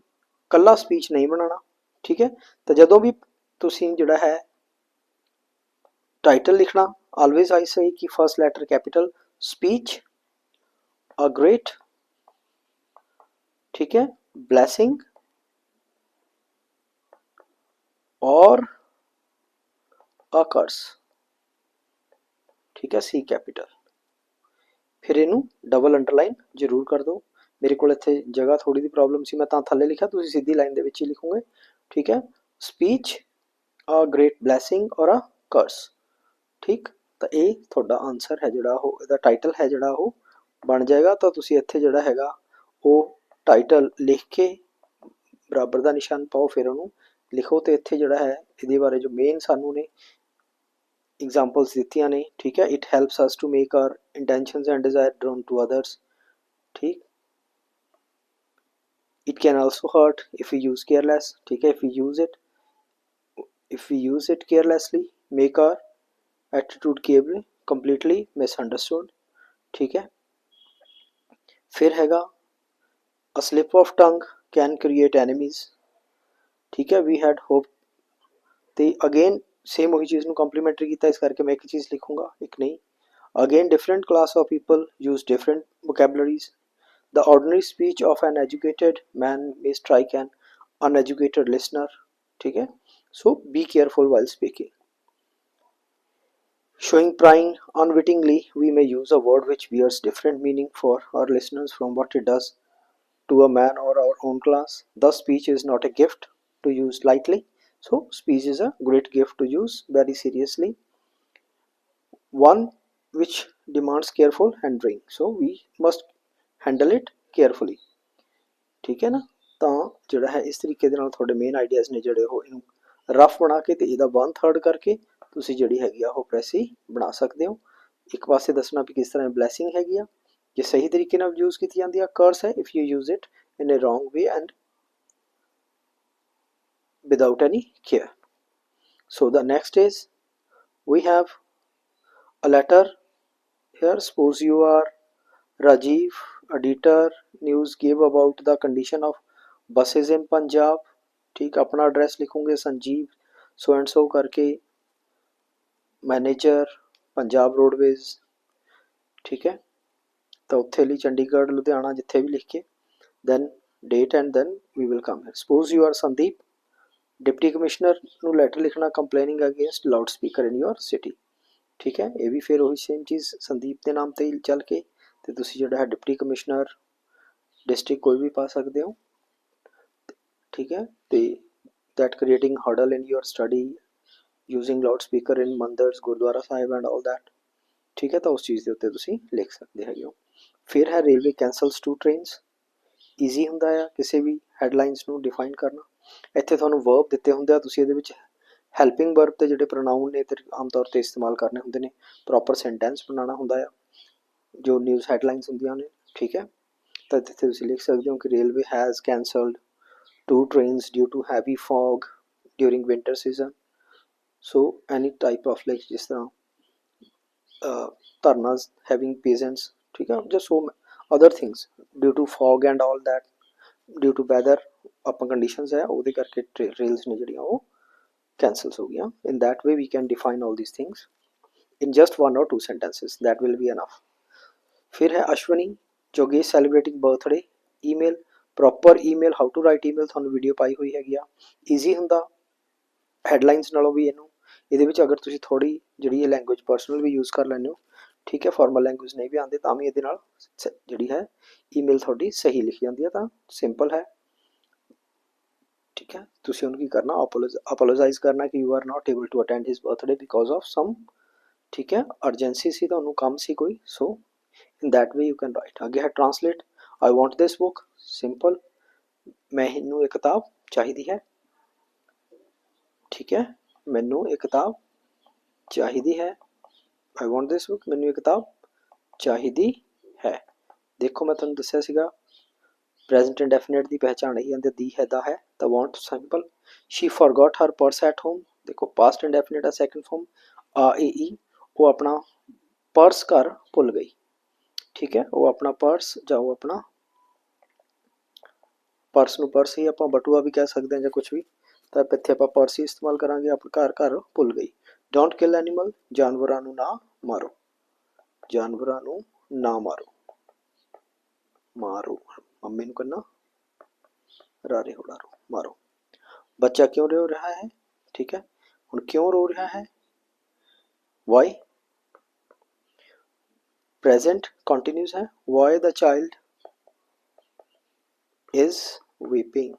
ਕੱਲਾ ਸਪੀਚ ਨਹੀਂ ਬਣਾਉਣਾ। ਠੀਕ ਹੈ ਤਾਂ ਜਦੋਂ ਵੀ ਤੁਸੀਂ ਜਿਹੜਾ ਹੈ ਟਾਈਟਲ ਲਿਖਣਾ ਆਲਵੇਜ਼ ਆਈ ਸੇ ਕਿ first letter capital speech a great ठीक है blessing or a curse ਠੀਕ ਹੈ ਸੀ ਕੈਪੀਟਲ ਫਿਰ ਇਹਨੂੰ ਡਬਲ ਅੰਡਰਲਾਈਨ ਜ਼ਰੂਰ ਕਰ ਦਿਓ ਮੇਰੇ ਕੋਲ ਇੱਥੇ ਜਗ੍ਹਾ ਥੋੜੀ ਦੀ ਪ੍ਰੋਬਲਮ ਸੀ ਮੈਂ ਤਾਂ ਥੱਲੇ ਲਿਖਿਆ ਤੁਸੀਂ ਸਿੱਧੀ ਲਾਈਨ ਦੇ ਵਿੱਚ ਹੀ ਲਿਖੋਗੇ ਠੀਕ ਹੈ ਸਪੀਚ ਅ ਗ੍ਰੇਟ ਬਲੇਸਿੰਗ ਔਰ ਅ ਕਰਸ ਠੀਕ ਤਾਂ ਇਹ ਤੁਹਾਡਾ ਆਨਸਰ ਹੈ ਜਿਹੜਾ ਉਹ ਇਹਦਾ ਟਾਈਟਲ ਹੈ ਜਿਹੜਾ ਉਹ ਬਣ ਜਾਏਗਾ ਤਾਂ ਤੁਸੀਂ ਇੱਥੇ ਜਿਹੜਾ ਹੈਗਾ ਉਹ ਟਾਈਟਲ ਲਿਖ ਕੇ ਬਰਾਬਰ ਦਾ ਨਿਸ਼ਾਨ ਪਾਓ ਫਿਰ ਉਹਨੂੰ ਲਿਖੋ ਤੇ ਇੱਥੇ ਜਿਹੜਾ ਹੈ ਇਹਦੇ ਬਾਰੇ ਜੋ ਮੇਨ ਸਾਨੂੰ ਨੇ ਐਗਜ਼ਾਮਪਲਸ ਦਿੱਤੀਆਂ ਨੇ ਠੀਕ ਹੈ it helps us to make our intentions and desire drone to others ਠੀਕ it can also hurt if we use careless ठीक if we use it if we use it carelessly make our attitude cable completely misunderstood ठीक है? फिर हैगा a slip of tongue can create enemies ठीक है? We had hope तो again same वही चीज़ में कॉम्प्लीमेंट्री किया इस करके मैं एक चीज़ लिखूंगा एक नहीं। Again different class of people use different vocabularies the ordinary speech of an educated man may strike an uneducated listener ठीक है so be careful while speaking showing pride unwittingly we may use a word which bears different meaning for our listeners from what it does to a man or our own class thus speech is not a gift to use lightly so speech is a great gift to use very seriously one which demands careful handling so we must handle it carefully ਠੀਕ ਹੈ ਨਾ? ਤਾਂ ਜਿਹੜਾ ਹੈ ਇਸ ਤਰੀਕੇ ਦੇ ਨਾਲ ਤੁਹਾਡੇ ਮੇਨ ਆਈਡੀਆਜ਼ ਨੇ ਜਿਹੜੇ ਉਹ ਇਹਨੂੰ ਰਫ ਬਣਾ ਕੇ ਤੇ ਇਹਦਾ 1/3 ਕਰਕੇ ਤੁਸੀਂ ਜਿਹੜੀ ਹੈਗੀ ਆ ਉਹ ਪ੍ਰੈਸੀ ਬਣਾ ਸਕਦੇ ਹੋ। ਇੱਕ ਪਾਸੇ ਦੱਸਣਾ ਵੀ ਕਿਸ ਤਰ੍ਹਾਂ ਬਲੇਸਿੰਗ ਹੈਗੀ ਆ ਜੇ ਸਹੀ ਤਰੀਕੇ ਨਾਲ ਯੂਜ਼ ਕੀਤੀ ਜਾਂਦੀ ਆ ਕਰਸ ਹੈ if you use it in a wrong way and without any care so the next is we have a letter here suppose you are Rajiv, editor, news gave about the condition of buses in Punjab. ठीक अपना address लिखोगे Sanjeev so and so करके manager Punjab roadways ਠੀਕ ਹੈ ਤਾਂ ਉੱਥੇ ਲਈ ਚੰਡੀਗੜ੍ਹ ਲੁਧਿਆਣਾ ਜਿੱਥੇ ਵੀ ਲਿਖ ਕੇ then date and then we will come here suppose you are Sandeep deputy commissioner ਨੂੰ ਲੈਟਰ ਲਿਖਣਾ complaining against loudspeaker in your city ਠੀਕ ਹੈ ਇਹ ਵੀ ਫਿਰ ਉਹੀ ਸੇਮ ਚੀਜ਼ ਸੰਦੀਪ ਦੇ ਨਾਮ ਤੇ ਹੀ ਚੱਲ ਕੇ ਤੇ ਤੁਸੀਂ ਜਿਹੜਾ ਹੈ ਡਿਪਟੀ ਕਮਿਸ਼ਨਰ ਡਿਸਟ੍ਰਿਕਟ ਕੋਈ ਵੀ ਪਾ ਸਕਦੇ ਹੋ। ਠੀਕ ਹੈ, ਤੇ that creating hurdle in your study, using loudspeaker in ਮੰਦਰਸ Gurdwara Sahib and all that ਠੀਕ ਹੈ, ਤਾਂ ਉਸ ਚੀਜ਼ ਦੇ ਉੱਤੇ ਤੁਸੀਂ ਲਿਖ ਸਕਦੇ ਹੈਗੇ ਹੋ। ਫਿਰ ਹੈ railway cancels two trains easy ਹੁੰਦਾ ਆ ਕਿਸੇ ਵੀ ਹੈਡਲਾਈਨਸ ਨੂੰ ਡਿਫਾਈਨ ਕਰਨਾ। ਇੱਥੇ ਤੁਹਾਨੂੰ ਵਰਬ ਦਿੱਤੇ ਹੁੰਦੇ ਆ, ਤੁਸੀਂ ਇਹਦੇ ਵਿੱਚ ਹੈਲਪਿੰਗ ਵਰਬ ਤੇ ਜਿਹੜੇ ਪ੍ਰੋਨਾਊਨ ਨੇ, ਤੇ ਆਮ ਤੌਰ ਤੇ ਇਸਤੇਮਾਲ ਕਰਨੇ ਹੁੰਦੇ ਨੇ। ਪ੍ਰੋਪਰ ਸੈਂਟੈਂਸ ਬਣਾਉਣਾ ਹੁੰਦਾ ਆ। ਜੋ ਨਿਊਜ਼ ਹੈਡਲਾਈਨਸ ਹੁੰਦੀਆਂ ਨੇ ਠੀਕ ਹੈ ਤਾਂ ਇੱਥੇ ਤੁਸੀਂ ਲਿਖ ਸਕਦੇ ਹੋ ਕਿ railway has cancelled two trains due to heavy fog during winter season so any type of like ਜਿਸ ਤਰ੍ਹਾਂ uh, ਧਰਨਾਸ having peasants ਠੀਕ ਹੈ just so other things due to fog and all that due to weather ਆਪਾਂ conditions ਹੈ ਉਹਦੇ ਕਰਕੇ rails ਨੇ ਜਿਹੜੀਆਂ ਉਹ cancels ਹੋ ਗਈਆਂ in that way we can define all these things in just one or two sentences that will be enough ਫਿਰ ਹੈ Ashwani ਜੋਗੇਸ਼ celebrating birthday email proper email how to write email ਤੁਹਾਨੂੰ ਵੀਡੀਓ ਪਾਈ ਹੋਈ ਹੈਗੀ ਆ ਈਜ਼ੀ ਹੁੰਦਾ ਹੈਡਲਾਈਨਸ ਨਾਲੋਂ ਵੀ ਇਹਨੂੰ ਇਹਦੇ ਵਿੱਚ ਅਗਰ ਤੁਸੀਂ ਥੋੜੀ ਜਿਹੜੀ ਇਹ ਲੈਂਗੁਏਜ ਪਰਸਨਲ ਵੀ ਯੂਜ਼ ਕਰ ਲੈਂਦੇ ਹੋ ਠੀਕ ਹੈ ਫਾਰਮਲ ਲੈਂਗੁਏਜ ਨਹੀਂ ਵੀ ਆਉਂਦੇ ਤਾਂ ਵੀ ਇਹਦੇ ਨਾਲ ਸ- ਜਿਹੜੀ ਹੈ ਈਮੇਲ ਤੁਹਾਡੀ ਸਹੀ ਲਿਖੀ ਜਾਂਦੀ ਹੈ ਤਾਂ ਸਿੰਪਲ ਹੈ ਠੀਕ ਹੈ ਤੁਸੀਂ ਉਹਨੂੰ ਕੀ ਕਰਨਾ ਅਪੋਲੋਜਾਈਜ਼ ਕਰਨਾ ਕਿ you are not able to attend his birthday because of some ਠੀਕ ਹੈ ਅਰਜੈਂਸੀ ਸੀ ਤੁਹਾਨੂੰ ਕੰਮ ਸੀ ਕੋਈ ਸੋ that way you can write ਅੱਗੇ ਹੈ translate i want this book simple ਮੈਨੂੰ ਇਹ ਕਿਤਾਬ ਚਾਹੀਦੀ ਹੈ ਠੀਕ ਹੈ ਮੈਨੂੰ ਇਹ ਕਿਤਾਬ ਚਾਹੀਦੀ ਹੈ ਆਈ ਵਾਂਟ ਦਿਸ ਬੁੱਕ ਮੈਨੂੰ ਇਹ ਕਿਤਾਬ ਚਾਹੀਦੀ ਹੈ ਦੇਖੋ ਮੈਂ ਤੁਹਾਨੂੰ ਦੱਸਿਆ ਸੀਗਾ ਪ੍ਰੈਜ਼ੈਂਟ ਇੰਡੈਫੀਨਿਟ ਦੀ ਪਹਿਚਾਣ ਇਹੀ ਅੰਦਰ ਦੀ ਹੈ ਦਾ ਹੈ ਤਾਂ want simple she forgot her purse at home ਦੇਖੋ ਪਾਸਟ ਇੰਡੈਫੀਨਿਟ ਆ ਸੈਕੰਡ ਫਾਰਮ ਆ ਏ ਈ ਉਹ ਆਪਣਾ ਪਰਸ ਘਰ ਭੁੱਲ ਗਈ ਠੀਕ ਹੈ, ਉਹ ਆਪਣਾ ਪਰਸ ਜਾਂ ਉਹ ਆਪਣਾ। ਪਰਸ ਨੂੰ ਪਰਸ ਹੀ ਆਪਾਂ ਬਟੂਆ ਵੀ ਕਹਿ ਸਕਦੇ ਹਾਂ ਜਾਂ ਕੁਝ ਵੀ। ਤਾਂ ਇੱਥੇ ਆਪਾਂ ਪਰਸ ਹੀ ਇਸਤੇਮਾਲ ਕਰਾਂਗੇ ਆਪਣੇ ਘਰ ਘਰ ਭੁੱਲ ਗਈ। ਡੋਂਟ ਕਿਲ ਐਨੀਮਲ ਜਾਨਵਰਾਂ ਨੂੰ ਨਾ ਮਾਰੋ। ਜਾਨਵਰਾਂ ਨੂੰ ਨਾ ਮਾਰੋ। ਮਾਰੋ, ਮੰਮੀ ਨੂੰ ਕਰਨਾ ਰਾਰੇ ਹੋ ਰਾਰੋ ਮਾਰੋ। ਬੱਚਾ ਕਿਉਂ ਰੋ ਰਿਹਾ ਹੈ? ਠੀਕ ਹੈ, ਹੁਣ ਕਿਉਂ ਰੋ ਰਿਹਾ ਹੈ? ਵਾਈ present continuous है why the child is weeping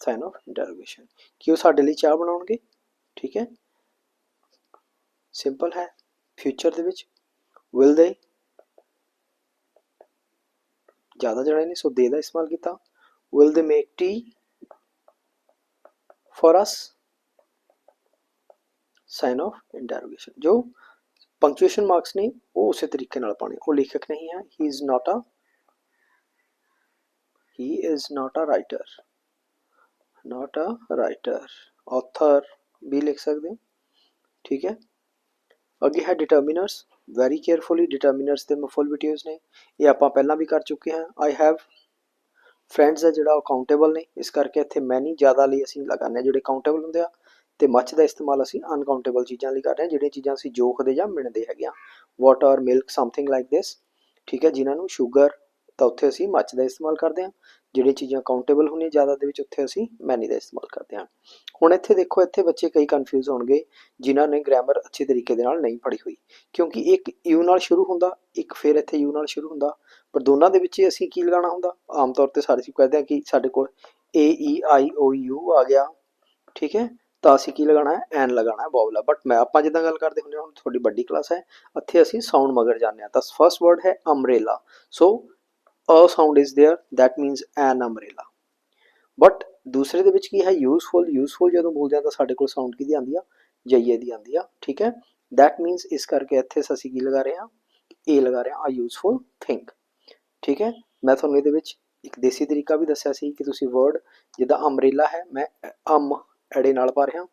sign of interrogation ਕਿ ਉਹ ਸਾਡੇ ਲਈ ਚਾਹ ਬਣਾਉਣਗੇ ਠੀਕ ਹੈ ਸਿੰਪਲ ਹੈ ਫਿਊਚਰ ਦੇ ਵਿੱਚ will they ਜ਼ਿਆਦਾ ਜਣਾ ਨਹੀਂ ਸੋ ਦੇ ਦਾ ਇਸਤੇਮਾਲ ਕੀਤਾ will they make tea for us sign of interrogation ਜੋ ਪੰਕਚੁਏਸ਼ਨ ਮਾਰਕਸ ਨੇ ਉਹ ਉਸੇ ਤਰੀਕੇ ਨਾਲ ਪਾਣੇ ਉਹ ਲੇਖਕ ਨਹੀਂ ਹੈ he is not a he is not a writer not a writer author ਵੀ ਲਿਖ ਸਕਦੇ ਹੋ ਠੀਕ ਹੈ ਅੱਗੇ ਹੈ ਡਿਟਰਮੀਨਰਸ ਵੈਰੀ ਕੇਅਰਫੁਲੀ ਡਿਟਰਮੀਨਰਸ ਦੇ ਫੁੱਲ ਵੀਡੀਓਜ਼ ਨੇ ਇਹ ਆਪਾਂ ਪਹਿਲਾਂ ਵੀ ਕਰ ਚੁੱਕੇ ਹਾਂ ਆਈ ਹੈਵ ਫਰੈਂਡਸ ਹੈ ਜਿਹੜਾ ਅਕਾਊਂਟੇਬਲ ਨੇ ਇਸ ਕਰਕੇ ਇੱਥੇ ਮੈਨੀ ਜ਼ਿਆਦਾ ਲਈ ਅਸੀਂ ਲਗਾਉਂਦੇ ਹਾਂ ਜਿਹੜੇ ਅਕਾਊਂਟੇਬਲ ਹੁੰਦੇ ਆ ਤੇ ਮੱਚ ਦਾ ਇਸਤੇਮਾਲ ਅਸੀਂ ਅਨਕਾਊਂਟੇਬਲ ਚੀਜ਼ਾਂ ਲਈ ਕਰ ਰਹੇ ਹਾਂ, ਜਿਹੜੀਆਂ ਚੀਜ਼ਾਂ ਅਸੀਂ ਜੋਖਦੇ ਜਾਂ ਮਿਣਦੇ ਹੈਗੇ ਆ water milk something like this ਠੀਕ ਹੈ, ਜਿਨ੍ਹਾਂ ਨੂੰ ਸ਼ੂਗਰ ਤਾਂ ਉੱਥੇ ਅਸੀਂ ਮੱਚ ਦਾ ਇਸਤੇਮਾਲ ਕਰਦੇ ਹਾਂ। ਜਿਹੜੀਆਂ ਚੀਜ਼ਾਂ ਕਾਊਂਟੇਬਲ ਹੁੰਦੀਆਂ ਜ਼ਿਆਦਾ ਦੇ ਵਿੱਚ, ਉੱਥੇ ਅਸੀਂ ਮੈਨੀ ਦਾ ਇਸਤੇਮਾਲ ਕਰਦੇ ਹਾਂ। ਹੁਣ ਇੱਥੇ ਦੇਖੋ, ਇੱਥੇ ਬੱਚੇ ਕਈ ਕਨਫਿਊਜ਼ ਹੋਣਗੇ, ਜਿਨ੍ਹਾਂ ਨੇ ਗ੍ਰਾਮਰ ਅੱਛੇ ਤਰੀਕੇ ਦੇ ਨਾਲ ਨਹੀਂ ਪੜ੍ਹੀ ਹੋਈ। ਕਿਉਂਕਿ ਇੱਕ ਯੂ ਨਾਲ ਸ਼ੁਰੂ ਹੁੰਦਾ, ਇੱਕ ਫਿਰ ਇੱਥੇ ਯੂ ਨਾਲ ਸ਼ੁਰੂ ਹੁੰਦਾ, ਪਰ ਦੋਨਾਂ ਦੇ ਵਿੱਚ ਅਸੀਂ ਕੀ ਲਗਾਉਣਾ ਹੁੰਦਾ? ਆਮ ਤੌਰ ਤੇ ਸਾਰੇ ਅਸੀਂ ਕਹਿੰਦੇ ਹਾਂ ਕਿ ਸਾਡੇ ਕੋਲ ਏ ਈ ਆਈ ਓ ਯੂ ਆ ਗਿਆ, ਠੀਕ ਹੈ ਤਾਂ ਅਸੀਂ ਕੀ ਲਗਾਉਣਾ ਹੈ ਐਨ ਲਗਾਉਣਾ ਹੈ ਵੋਵਲ ਬਟ ਮੈਂ ਆਪਾਂ ਜਿੱਦਾਂ ਗੱਲ ਕਰਦੇ ਹੁੰਦੇ ਹਾਂ ਹੁਣ ਤੁਹਾਡੀ ਵੱਡੀ ਕਲਾਸ ਹੈ ਇੱਥੇ ਅਸੀਂ ਸਾਊਂਡ ਮਗਰ ਜਾਂਦੇ ਹਾਂ ਤਾਂ ਫਰਸਟ ਵਰਡ ਹੈ umbrella so a sound is there that means an umbrella but ਦੂਸਰੇ ਦੇ ਵਿੱਚ ਕੀ ਹੈ ਯੂਜ਼ਫੁਲ ਯੂਜ਼ਫੁਲ ਜਦੋਂ ਬੋਲਦੇ ਹਾਂ ਤਾਂ ਸਾਡੇ ਕੋਲ ਸਾਊਂਡ ਕਿਹਦੀ ਆਉਂਦੀ ਆ ਜਈਏ ਦੀ ਆਉਂਦੀ ਆ ਠੀਕ ਹੈ that means ਇਸ ਕਰਕੇ ਇੱਥੇ ਅਸੀਂ ਕੀ ਲਗਾ ਰਹੇ ਹਾਂ ਇਹ ਲਗਾ ਰਹੇ ਹਾਂ ਆ ਯੂਜ਼ਫੁਲ ਥਿੰਗ ਠੀਕ ਹੈ ਮੈਂ ਤੁਹਾਨੂੰ ਇਹਦੇ ਵਿੱਚ ਇੱਕ ਦੇਸੀ ਤਰੀਕਾ ਵੀ ਦੱਸਿਆ ਸੀ ਕਿ ਤੁਸੀਂ ਵਰਡ ਜਿੱਦਾਂ ਅਮਰੇਲਾ ਹੈ ਮੈਂ ਅਮ ਐੜੇ ਨਾਲ ਪਾ ਰਿਹਾ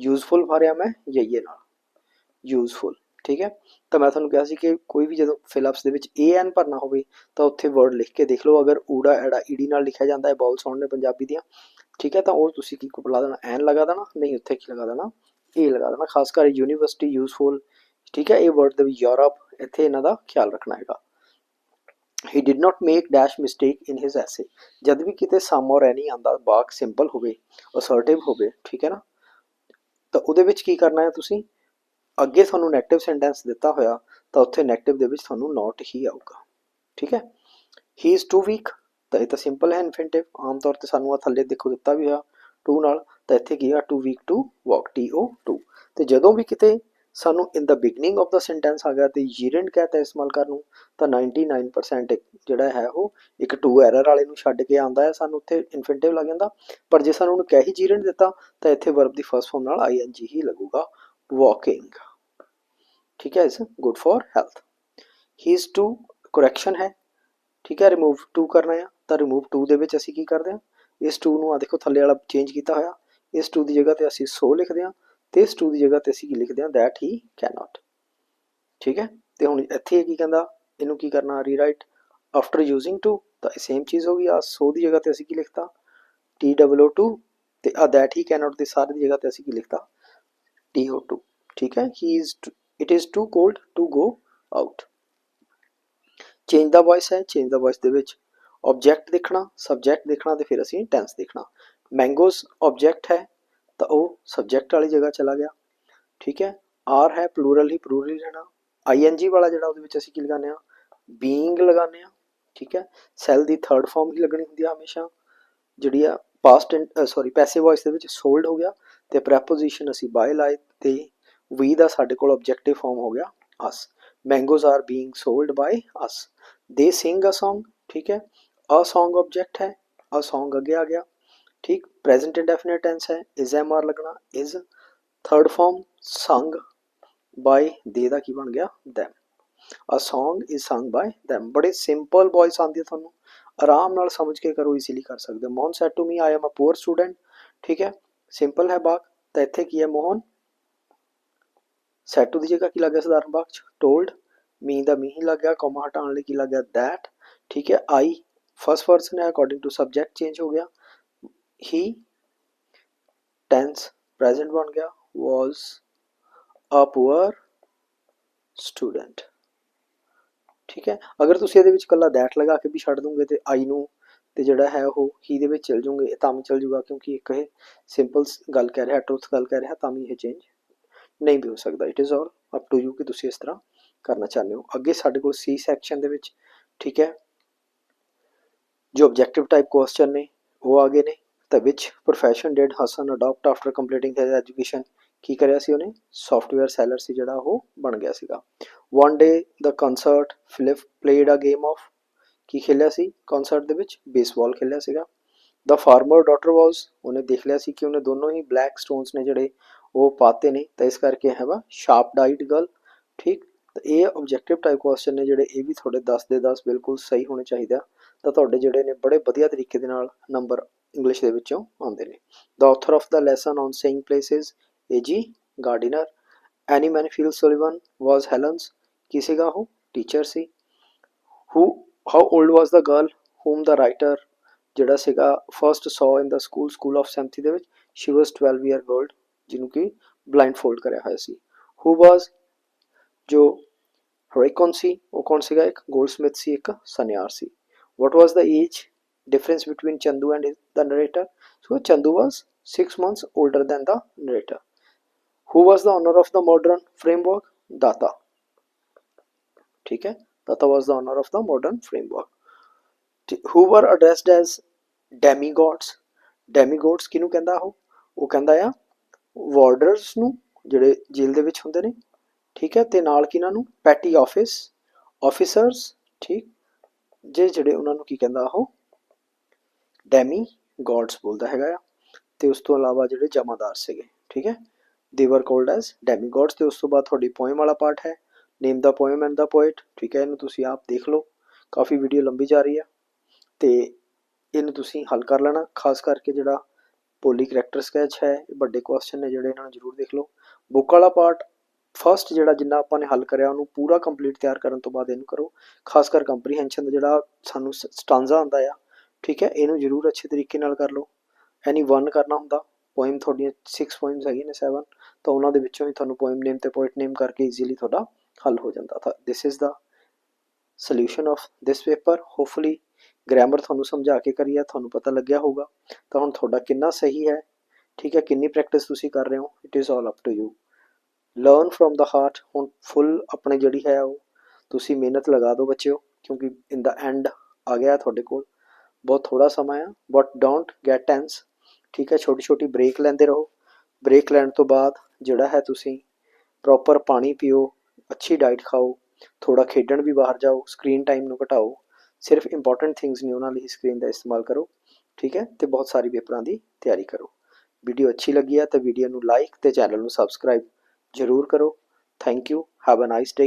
ਯੂਜ਼ਫੁਲ ਪਾ ਰਿਹਾ ਮੈਂ ਯਈਏ ਨਾਲ ਯੂਜ਼ਫੁਲ ਠੀਕ ਹੈ? ਤਾਂ ਮੈਂ ਤੁਹਾਨੂੰ ਕਿਹਾ ਸੀ ਕਿ ਕੋਈ ਵੀ ਜਦੋਂ ਫਿਲਅਪਸ ਦੇ ਵਿੱਚ ਏ ਭਰਨਾ ਹੋਵੇ, ਤਾਂ ਉੱਥੇ ਵਰਡ ਲਿਖ ਕੇ ਦੇਖ ਲਓ, ਅਗਰ ਊੜਾ ਐੜਾ ਈਡੀ ਨਾਲ ਲਿਖਿਆ ਜਾਂਦਾ ਹੈ ਬਾਉਲ ਸਾਊਂਡ ਨੇ ਪੰਜਾਬੀ ਦੀਆਂ, ਠੀਕ ਹੈ? ਤਾਂ ਉਹ ਤੁਸੀਂ ਕੀ ਲਾ ਦੇਣਾ ਐਨ ਲਗਾ ਦੇਣਾ, ਨਹੀਂ ਉੱਥੇ ਕੀ ਲਗਾ ਦੇਣਾ ਏ ਲਗਾ ਦੇਣਾ, ਖਾਸ ਕਰ ਯੂਨੀਵਰਸਿਟੀ ਯੂਜ਼ਫੁਲ ਠੀਕ ਹੈ? ਇਹ ਵਰਡ ਦੇ ਵਿੱਚ ਯੂਰਪ ਇੱਥੇ ਇਹਨਾਂ ਦਾ ਖਿਆਲ ਰੱਖਣਾ ਹੈਗਾ। He did not make dash mistake in his essay ਜਦ ਵੀ ਕਿਤੇ ਸਮ ਔਰ ਐਨੀ ਆਂਦਾ ਬਾਕ ਸਿੰਪਲ ਹੋਵੇ ਅਸਰਟਿਵ ਹੋਵੇ, ਠੀਕ ਹੈ ਨਾ? ਤਾਂ ਉਹਦੇ ਵਿੱਚ ਕੀ ਕਰਨਾ ਹੈ ਤੁਸੀਂ? ਅੱਗੇ ਤੁਹਾਨੂੰ ਨੈਗੇਟਿਵ ਸੈਂਟੈਂਸ ਦਿੱਤਾ ਹੋਇਆ, ਤਾਂ ਉੱਥੇ ਨੈਗੇਟਿਵ ਦੇ ਵਿੱਚ ਤੁਹਾਨੂੰ ਨਾਟ ਹੀ ਆਊਗਾ, ਠੀਕ ਹੈ? ਹੀ ਇਜ਼ ਟੂ ਵੀਕ ਤਾਂ ਇਹ ਤਾਂ ਸਿੰਪਲ ਹੈ ਇਨਫਿਨਿਟਿਵ ਆਮ ਤੌਰ ਤੇ ਸਾਨੂੰ ਆ ਥੱਲੇ ਦੇਖੋ ਦਿੱਤਾ ਵੀ ਹੋਇਆ ਟੂ ਨਾਲ, ਤਾਂ ਇੱਥੇ ਕੀ ਆ to week to walk T O to ਤੇ ਜਦੋਂ ਵੀ ਕਿਤੇ ਸਾਨੂੰ in the beginning of the sentence ਆ ਗਿਆ ਤੇ ਯੀਰੈਂਟ ਕਹਤਾ ਇਸਤੇਮਾਲ ਕਰਨ ਨੂੰ, ਤਾਂ 99% ਜਿਹੜਾ ਹੈ ਉਹ ਇੱਕ ਟੂ ਐਰਰ ਵਾਲੇ ਨੂੰ ਛੱਡ ਕੇ ਆਉਂਦਾ ਹੈ, ਸਾਨੂੰ ਉੱਥੇ ਇਨਫਿਨਿਟਿਵ ਲੱਗ ਜਾਂਦਾ। ਪਰ ਜੇ ਸਾਨੂੰ ਉਹਨੂੰ ਕਹਿ ਹੀ ਜੀਰੈਂਟ ਦਿੱਤਾ, ਤਾਂ ਇੱਥੇ ਵਰਬ ਦੀ ਫਰਸਟ ਫਾਰਮ ਨਾਲ ਆਈਐਨਜੀ ਹੀ ਲੱਗੂਗਾ। Walking ਠੀਕ ਹੈ is good for health he is too correction ਹੈ। ਠੀਕ ਹੈ ਰਿਮੂਵ ਟੂ ਕਰਨਾ ਹੈ। ਤਾਂ ਰਿਮੂਵ ਟੂ ਦੇ ਵਿੱਚ ਅਸੀਂ ਕੀ ਕਰਦੇ ਹਾਂ? ਇਸ ਟੂ ਨੂੰ ਆ ਦੇਖੋ ਥੱਲੇ ਵਾਲਾ ਚੇਂਜ ਕੀਤਾ ਹੋਇਆ। ਇਸ ਟੂ ਦੀ ਜਗ੍ਹਾ ਤੇ ਅਸੀਂ ਸੋ ਲਿਖਦੇ ਹਾਂ। ਤੇ ਇਸ ਟੂ ਦੀ ਜਗ੍ਹਾ ਤੇ ਅਸੀਂ ਕੀ ਲਿਖਦੇ ਹਾਂ, that he cannot. ਠੀਕ ਹੈ? ਤੇ ਹੁਣ ਇੱਥੇ ਇਹ ਕੀ ਕਹਿੰਦਾ? ਇਹਨੂੰ ਕੀ ਕਰਨਾ? ਰੀਰਾਈਟ ਆਫਟਰ ਯੂਜ਼ਿੰਗ ਟੂ ਤਾਂ ਸੇਮ ਚੀਜ਼ ਹੋ ਗਈ। ਆ ਸੋ ਦੀ ਜਗ੍ਹਾ ਤੇ ਅਸੀਂ ਕੀ ਲਿਖਤਾ? ਟੀ ਡਬਲ ਓ ਟੂ ਤੇ ਆ that he cannot ਦੀ ਸਾਰੇ ਦੀ ਜਗ੍ਹਾ ਤੇ ਅਸੀਂ ਕੀ ਲਿਖਤਾ? TO2 ਠੀਕ ਹੈ? He is it is too cold to go out. Change the voice ਹੈ ਚੇਂਜ ਦਾ ਵੌਇਸ ਦੇ ਵਿੱਚ ਆਬਜੈਕਟ ਦੇਖਣਾ ਸਬਜੈਕਟ ਦੇਖਣਾ, ਤੇ ਫਿਰ ਅਸੀਂ ਟੈਂਸ ਦੇਖਣਾ। ਮੈਂਗੋਸ ਆਬਜੈਕਟ ਹੈ ਤਾਂ ਉਹ ਸਬਜੈਕਟ ਵਾਲੀ ਜਗ੍ਹਾ ਚਲਾ ਗਿਆ। ਠੀਕ ਹੈ? ਆਰ ਹੈ ਪਲੂਰਲ ਹੀ ਪਲੂਰਲ ਹੀ ਰਹਿਣਾ। ਆਈਐਨਜੀ ਵਾਲਾ ਜਿਹੜਾ ਉਹਦੇ ਵਿੱਚ ਅਸੀਂ ਕੀ ਲਗਾਉਂਦੇ ਆ ਬੀਇੰਗ ਲਗਾਉਂਦੇ ਆ ਠੀਕ ਹੈ? ਸੈਲ ਦੀ ਥਰਡ ਫਾਰਮ ਹੀ ਲੱਗਣੀ ਹੁੰਦੀ ਆ ਹਮੇਸ਼ਾ। ਜਿਹੜੀ ਆ ਪਾਸਟ ਸੌਰੀ ਪੈਸਿਵ ਵੌਇਸ ਦੇ ਵਿੱਚ ਸੋਲਡ ਹੋ ਗਿਆ ਤੇ ਪ੍ਰੈਪੋਜੀਸ਼ਨ ਅਸੀਂ ਬਾਈ ਲਾਈ ਤੇ ਵੀ ਦਾ ਸਾਡੇ ਕੋਲ ਆਬਜੈਕਟਿਵ ਫਾਰਮ ਹੋ ਗਿਆ us mangoes are being sold by us they sing a Song ਠੀਕ ਹੈ? ਅ Song ਆਬਜੈਕਟ ਹੈ। ਅ Song ਅੱਗੇ ਆ ਗਿਆ। ਠੀਕ? ਪ੍ਰੈਜ਼ੈਂਟ ਇੰਡੈਫਿਨਿਟ ਟੈਂਸ ਹੈ। ਇਜ਼ ਐਮ ਆਰ ਲੱਗਣਾ। Is third form sung by they ਦਾ ਕੀ ਬਣ ਗਿਆ? Them a Song is sung by them ਬੜੇ ਸਿੰਪਲ ਵੌਇਸ ਆਉਂਦੀ ਹੈ ਤੁਹਾਨੂੰ। ਆਰਾਮ ਨਾਲ ਸਮਝ ਕੇ ਕਰੋ ਈਜ਼ੀਲੀ ਕਰ ਸਕਦੇ ਹੋ। Mohan said to me I am a poor student ਠੀਕ ਹੈ? ਸਿੰਪਲ ਹੈ ਬਾਕ। ਤਾਂ ਇੱਥੇ ਕੀ ਹੈ ਮੋਹਨ? ਸੈਡ ਟੂ ਦੀ ਜਗ੍ਹਾ ਕੀ ਲੱਗ ਗਿਆ ਸਧਾਰਨ ਬਾਕ ਚ? ਟੋਲਡ ਮੀ ਦਾ ਮੀ ਹੀ ਲੱਗ ਗਿਆ। ਕੋਮਾ ਹਟਾਉਣ ਲਈ ਕੀ ਲੱਗ ਗਿਆ? That ਠੀਕ ਹੈ? ਆਈ ਫਸਟ ਪਰਸਨ ਹੈ ਅਕੋਰਡਿੰਗ ਟੂ ਸਬਜੈਕਟ ਚੇਂਜ ਹੋ ਗਿਆ। He tense present ਬਣ ਗਿਆ, was a poor student. ਠੀਕ ਹੈ? ਅਗਰ ਤੁਸੀਂ ਇਹਦੇ ਵਿੱਚ ਕੱਲਾ ਦੈਟ ਲਗਾ ਕੇ ਵੀ ਛੱਡ ਦੋਗੇ ਤੇ ਆਈ ਨੂੰ ਤੇ ਜਿਹੜਾ ਹੈ ਉਹ ਹੀ ਦੇ ਵਿੱਚ ਚਲ ਜੂਗੇ ਤਾਂ ਵੀ ਚਲ ਜੂਗਾ ਕਿਉਂਕਿ ਇੱਕ ਇਹ ਸਿੰਪਲ ਗੱਲ ਕਹਿ ਰਿਹਾ ਟਰੂਥ ਗੱਲ ਕਹਿ ਰਿਹਾ, ਤਾਂ ਵੀ ਇਹ ਚੇਂਜ ਨਹੀਂ ਵੀ ਹੋ ਸਕਦਾ। It is all up to you ਕਿ ਤੁਸੀਂ ਇਸ ਤਰ੍ਹਾਂ ਕਰਨਾ ਚਾਹੁੰਦੇ ਹੋ। ਅੱਗੇ ਸਾਡੇ ਕੋਲ ਸੀ ਸੈਕਸ਼ਨ ਦੇ ਵਿੱਚ, ਠੀਕ ਹੈ? ਜੋ ਆਬਜੈਕਟਿਵ ਟਾਈਪ ਕੁਐਸਚਨ ਨੇ, ਉਹ ਆ ਗਏ ਨੇ। ਤਾਂ which profession did Hasan adapt after completing his education ਕੀ ਕਰਿਆ ਸੀ ਉਹਨੇ? ਸੌਫਟਵੇਅਰ ਸੈਲਰ ਸੀ ਜਿਹੜਾ ਉਹ ਬਣ ਗਿਆ ਸੀਗਾ। One day the concert Philip played a game of ਕੀ ਖੇਲਿਆ ਸੀ? ਕਨਸਰਟ ਦੇ ਵਿੱਚ ਬੇਸਬਾਲ ਖੇਲਿਆ ਸੀਗਾ। ਦਾ ਫਾਰਮਰ ਡਾਟਰ ਵਾਸ ਉਹਨੇ ਦੇਖ ਲਿਆ ਸੀ ਕਿ ਉਹਨੇ ਦੋਨੋਂ ਹੀ ਬਲੈਕ ਸਟੋਨਸ ਨੇ ਜਿਹੜੇ ਉਹ ਪਾਤੇ ਨੇ। ਤਾਂ ਇਸ ਕਰਕੇ ਹੈ ਵਾ ਸ਼ਾਰਪ ਡਾਈਟ ਗਰਲ ਠੀਕ? ਤਾਂ ਇਹ ਆਬਜੈਕਟਿਵ ਟਾਈਪ ਕੁਐਸਚਨ ਨੇ ਜਿਹੜੇ ਇਹ ਵੀ ਤੁਹਾਡੇ 10 ਦੇ 10 ਬਿਲਕੁਲ ਸਹੀ ਹੋਣੇ ਚਾਹੀਦੇ ਤਾਂ ਤੁਹਾਡੇ ਜਿਹੜੇ ਨੇ ਬੜੇ ਵਧੀਆ ਤਰੀਕੇ ਦੇ ਨਾਲ ਨੰਬਰ ਇੰਗਲਿਸ਼ ਦੇ ਵਿੱਚੋਂ ਆਉਂਦੇ ਨੇ। The author of the lesson on saying please A G Gardiner Anne Mansfield Sullivan was Helen's ਕੀ ਸੀਗਾ ਉਹ teacher C. Who how old was the girl whom the writer ਜਿਹੜਾ ਸੀਗਾ first saw in the school school of ਸੈਂਥੀ ਦੇ ਵਿੱਚ? ਸ਼ੀ ਵਾਸ 12 year old ਜਿਹਨੂੰ ਕਿ blind fold ਕਰਿਆ ਹੋਇਆ ਸੀ। ਹੂ ਵਾਸ ਜੋ ਹਰੇਕਨ ਸੀ, ਉਹ ਕੌਣ ਸੀਗਾ? ਇੱਕ ਗੋਲਡਸਮਿਥ ਸੀ, ਇੱਕ ਸਨਿਆਰ ਸੀ। What was the age difference between chandu and his, the narrator so chandu was 6 months older than the narrator who was the owner of the modern framework data ठीक है data was the owner of the modern framework ਠੀਕ- who were addressed as demigods demigods ਕਿਹਨੂੰ ਕਹਿੰਦਾ ਉਹ ਉਹ ਕਹਿੰਦਾ ਆ ਵਾਰਡਰਸ ਨੂੰ ਜਿਹੜੇ ਜੇਲ੍ਹ ਦੇ ਵਿੱਚ ਹੁੰਦੇ ਨੇ ਠੀਕ ਹੈ ਤੇ ਨਾਲ ਕਿਹਨਾਂ ਨੂੰ ਪੈਟੀ ਆਫਿਸ ਆਫੀਸਰਸ ਠੀਕ ਜੇ ਜਿਹੜੇ ਉਹਨਾਂ ਨੂੰ ਕੀ ਕਹਿੰਦਾ ਉਹ ਡੈਮੀ ਗੋਡਸ ਬੋਲਦਾ ਹੈਗਾ ਆ, ਤੇ ਉਸ ਤੋਂ ਇਲਾਵਾ ਜਿਹੜੇ ਜਮਾਦਾਰ ਸੀਗੇ, ਠੀਕ ਹੈ? ਦੇ ਵਰ ਕੋਲਡ ਐਸ ਡੈਮੀ ਗੋਡਸ ਤੇ ਉਸ ਤੋਂ ਬਾਅਦ ਤੁਹਾਡੀ ਪੋਇਮ ਵਾਲਾ ਪਾਰਟ ਹੈ name the poem and the poet ਠੀਕ ਹੈ? ਇਹਨੂੰ ਤੁਸੀਂ ਆਪ ਦੇਖ ਲਓ, ਕਾਫੀ ਵੀਡੀਓ ਲੰਬੀ ਜਾ ਰਹੀ ਆ ਤੇ ਇਹਨੂੰ ਤੁਸੀਂ ਹੱਲ ਕਰ ਲੈਣਾ, ਖਾਸ ਕਰਕੇ ਜਿਹੜਾ ਪੋਲੀ ਕੈਰੈਕਟਰ ਸਕੈਚ ਹੈ, ਇਹ ਵੱਡੇ ਕੁਐਸਚਨ ਨੇ ਜਿਹੜੇ ਇਹਨਾਂ ਨੂੰ ਜ਼ਰੂਰ ਦੇਖ ਲਓ। ਬੁੱਕ ਵਾਲਾ ਪਾਰਟ ਫਰਸਟ ਜਿਹੜਾ ਜਿੰਨਾ ਆਪਾਂ ਨੇ ਹੱਲ ਕਰਿਆ, ਉਹਨੂੰ ਪੂਰਾ ਕੰਪਲੀਟ ਤਿਆਰ ਕਰਨ ਤੋਂ ਬਾਅਦ ਇਹਨੂੰ ਕਰੋ, ਖਾਸ ਕਰ ਕੰਪਰੀਹੈਂਸ਼ਨ ਦਾ ਜਿਹੜਾ ਸਾਨੂੰ ਸਟਾਂਜ਼ਾ ਆਉਂਦਾ ਆ ਠੀਕ ਹੈ, ਇਹਨੂੰ ਜ਼ਰੂਰ ਅੱਛੇ ਤਰੀਕੇ ਨਾਲ ਕਰ ਲਓ। ਐਨੀ ਵਨ ਕਰਨਾ ਹੁੰਦਾ ਪੋਇਮ ਤੁਹਾਡੀਆਂ 6 ਪੋਇਮਸ ਹੈਗੀਆਂ ਨੇ 7 ਤਾਂ ਉਹਨਾਂ ਦੇ ਵਿੱਚੋਂ ਹੀ ਤੁਹਾਨੂੰ ਪੋਇਮ ਨੇਮ ਤੇ ਪੋਇਟ ਨੇਮ ਕਰਕੇ ਈਜ਼ੀਲੀ ਤੁਹਾਡਾ ਹੱਲ ਹੋ ਜਾਂਦਾ। ਤਾਂ this is the solution of this paper hopefully grammar ਤੁਹਾਨੂੰ ਸਮਝਾ ਕੇ ਕਰੀਆ ਤੁਹਾਨੂੰ ਪਤਾ ਲੱਗਿਆ ਹੋਊਗਾ। ਤਾਂ ਹੁਣ ਤੁਹਾਡਾ ਕਿੰਨਾ ਸਹੀ ਹੈ, ਠੀਕ ਹੈ, ਕਿੰਨੀ ਪ੍ਰੈਕਟਿਸ ਤੁਸੀਂ ਕਰ ਰਹੇ ਹੋ it is all up to you learn from the heart ਹੁਣ ਫੁੱਲ ਆਪਣੇ ਜਿਹੜੀ ਹੈ ਉਹ, ਤੁਸੀਂ ਮਿਹਨਤ ਲਗਾ ਦਿਓ ਬੱਚਿਓ, ਕਿਉਂਕਿ ਇਨ ਦਾ ਐਂਡ ਆ ਗਿਆ ਤੁਹਾਡੇ ਕੋਲ। ਬਹੁਤ ਥੋੜਾ ਸਮਾਂ ਆ ਬਟ ਡੋਂਟ ਗੈਟ ਟੈਂਸ ਠੀਕ ਹੈ, ਛੋਟੀ ਛੋਟੀ ਬ੍ਰੇਕ ਲੈਂਦੇ ਰਹੋ ਬ੍ਰੇਕ ਲੈਣ ਤੋਂ ਬਾਅਦ ਜਿਹੜਾ ਹੈ ਤੁਸੀਂ ਪ੍ਰੋਪਰ ਪਾਣੀ ਪੀਓ, ਅੱਛੀ ਡਾਈਟ ਖਾਓ ਥੋੜਾ ਖੇਡਣ ਵੀ ਬਾਹਰ ਜਾਓ ਸਕਰੀਨ ਟਾਈਮ ਨੂੰ ਘਟਾਓ, ਸਿਰਫ ਇੰਪੋਰਟੈਂਟ ਥਿੰਗਸ ਨੇ ਉਹਨਾਂ ਲਈ ਸਕਰੀਨ ਦਾ ਇਸਤੇਮਾਲ ਕਰੋ, ਠੀਕ ਹੈ, ਤੇ ਬਹੁਤ ਸਾਰੀ ਪੇਪਰਾਂ ਦੀ ਤਿਆਰੀ ਕਰੋ ਵੀਡੀਓ ਅੱਛੀ ਲੱਗੀ ਆ ਤਾਂ ਵੀਡੀਓ ਨੂੰ ਲਾਈਕ ਤੇ ਚੈਨਲ ਨੂੰ ਸਬਸਕ੍ਰਾਈਬ ਜ਼ਰੂਰ ਕਰੋ thank you have a nice day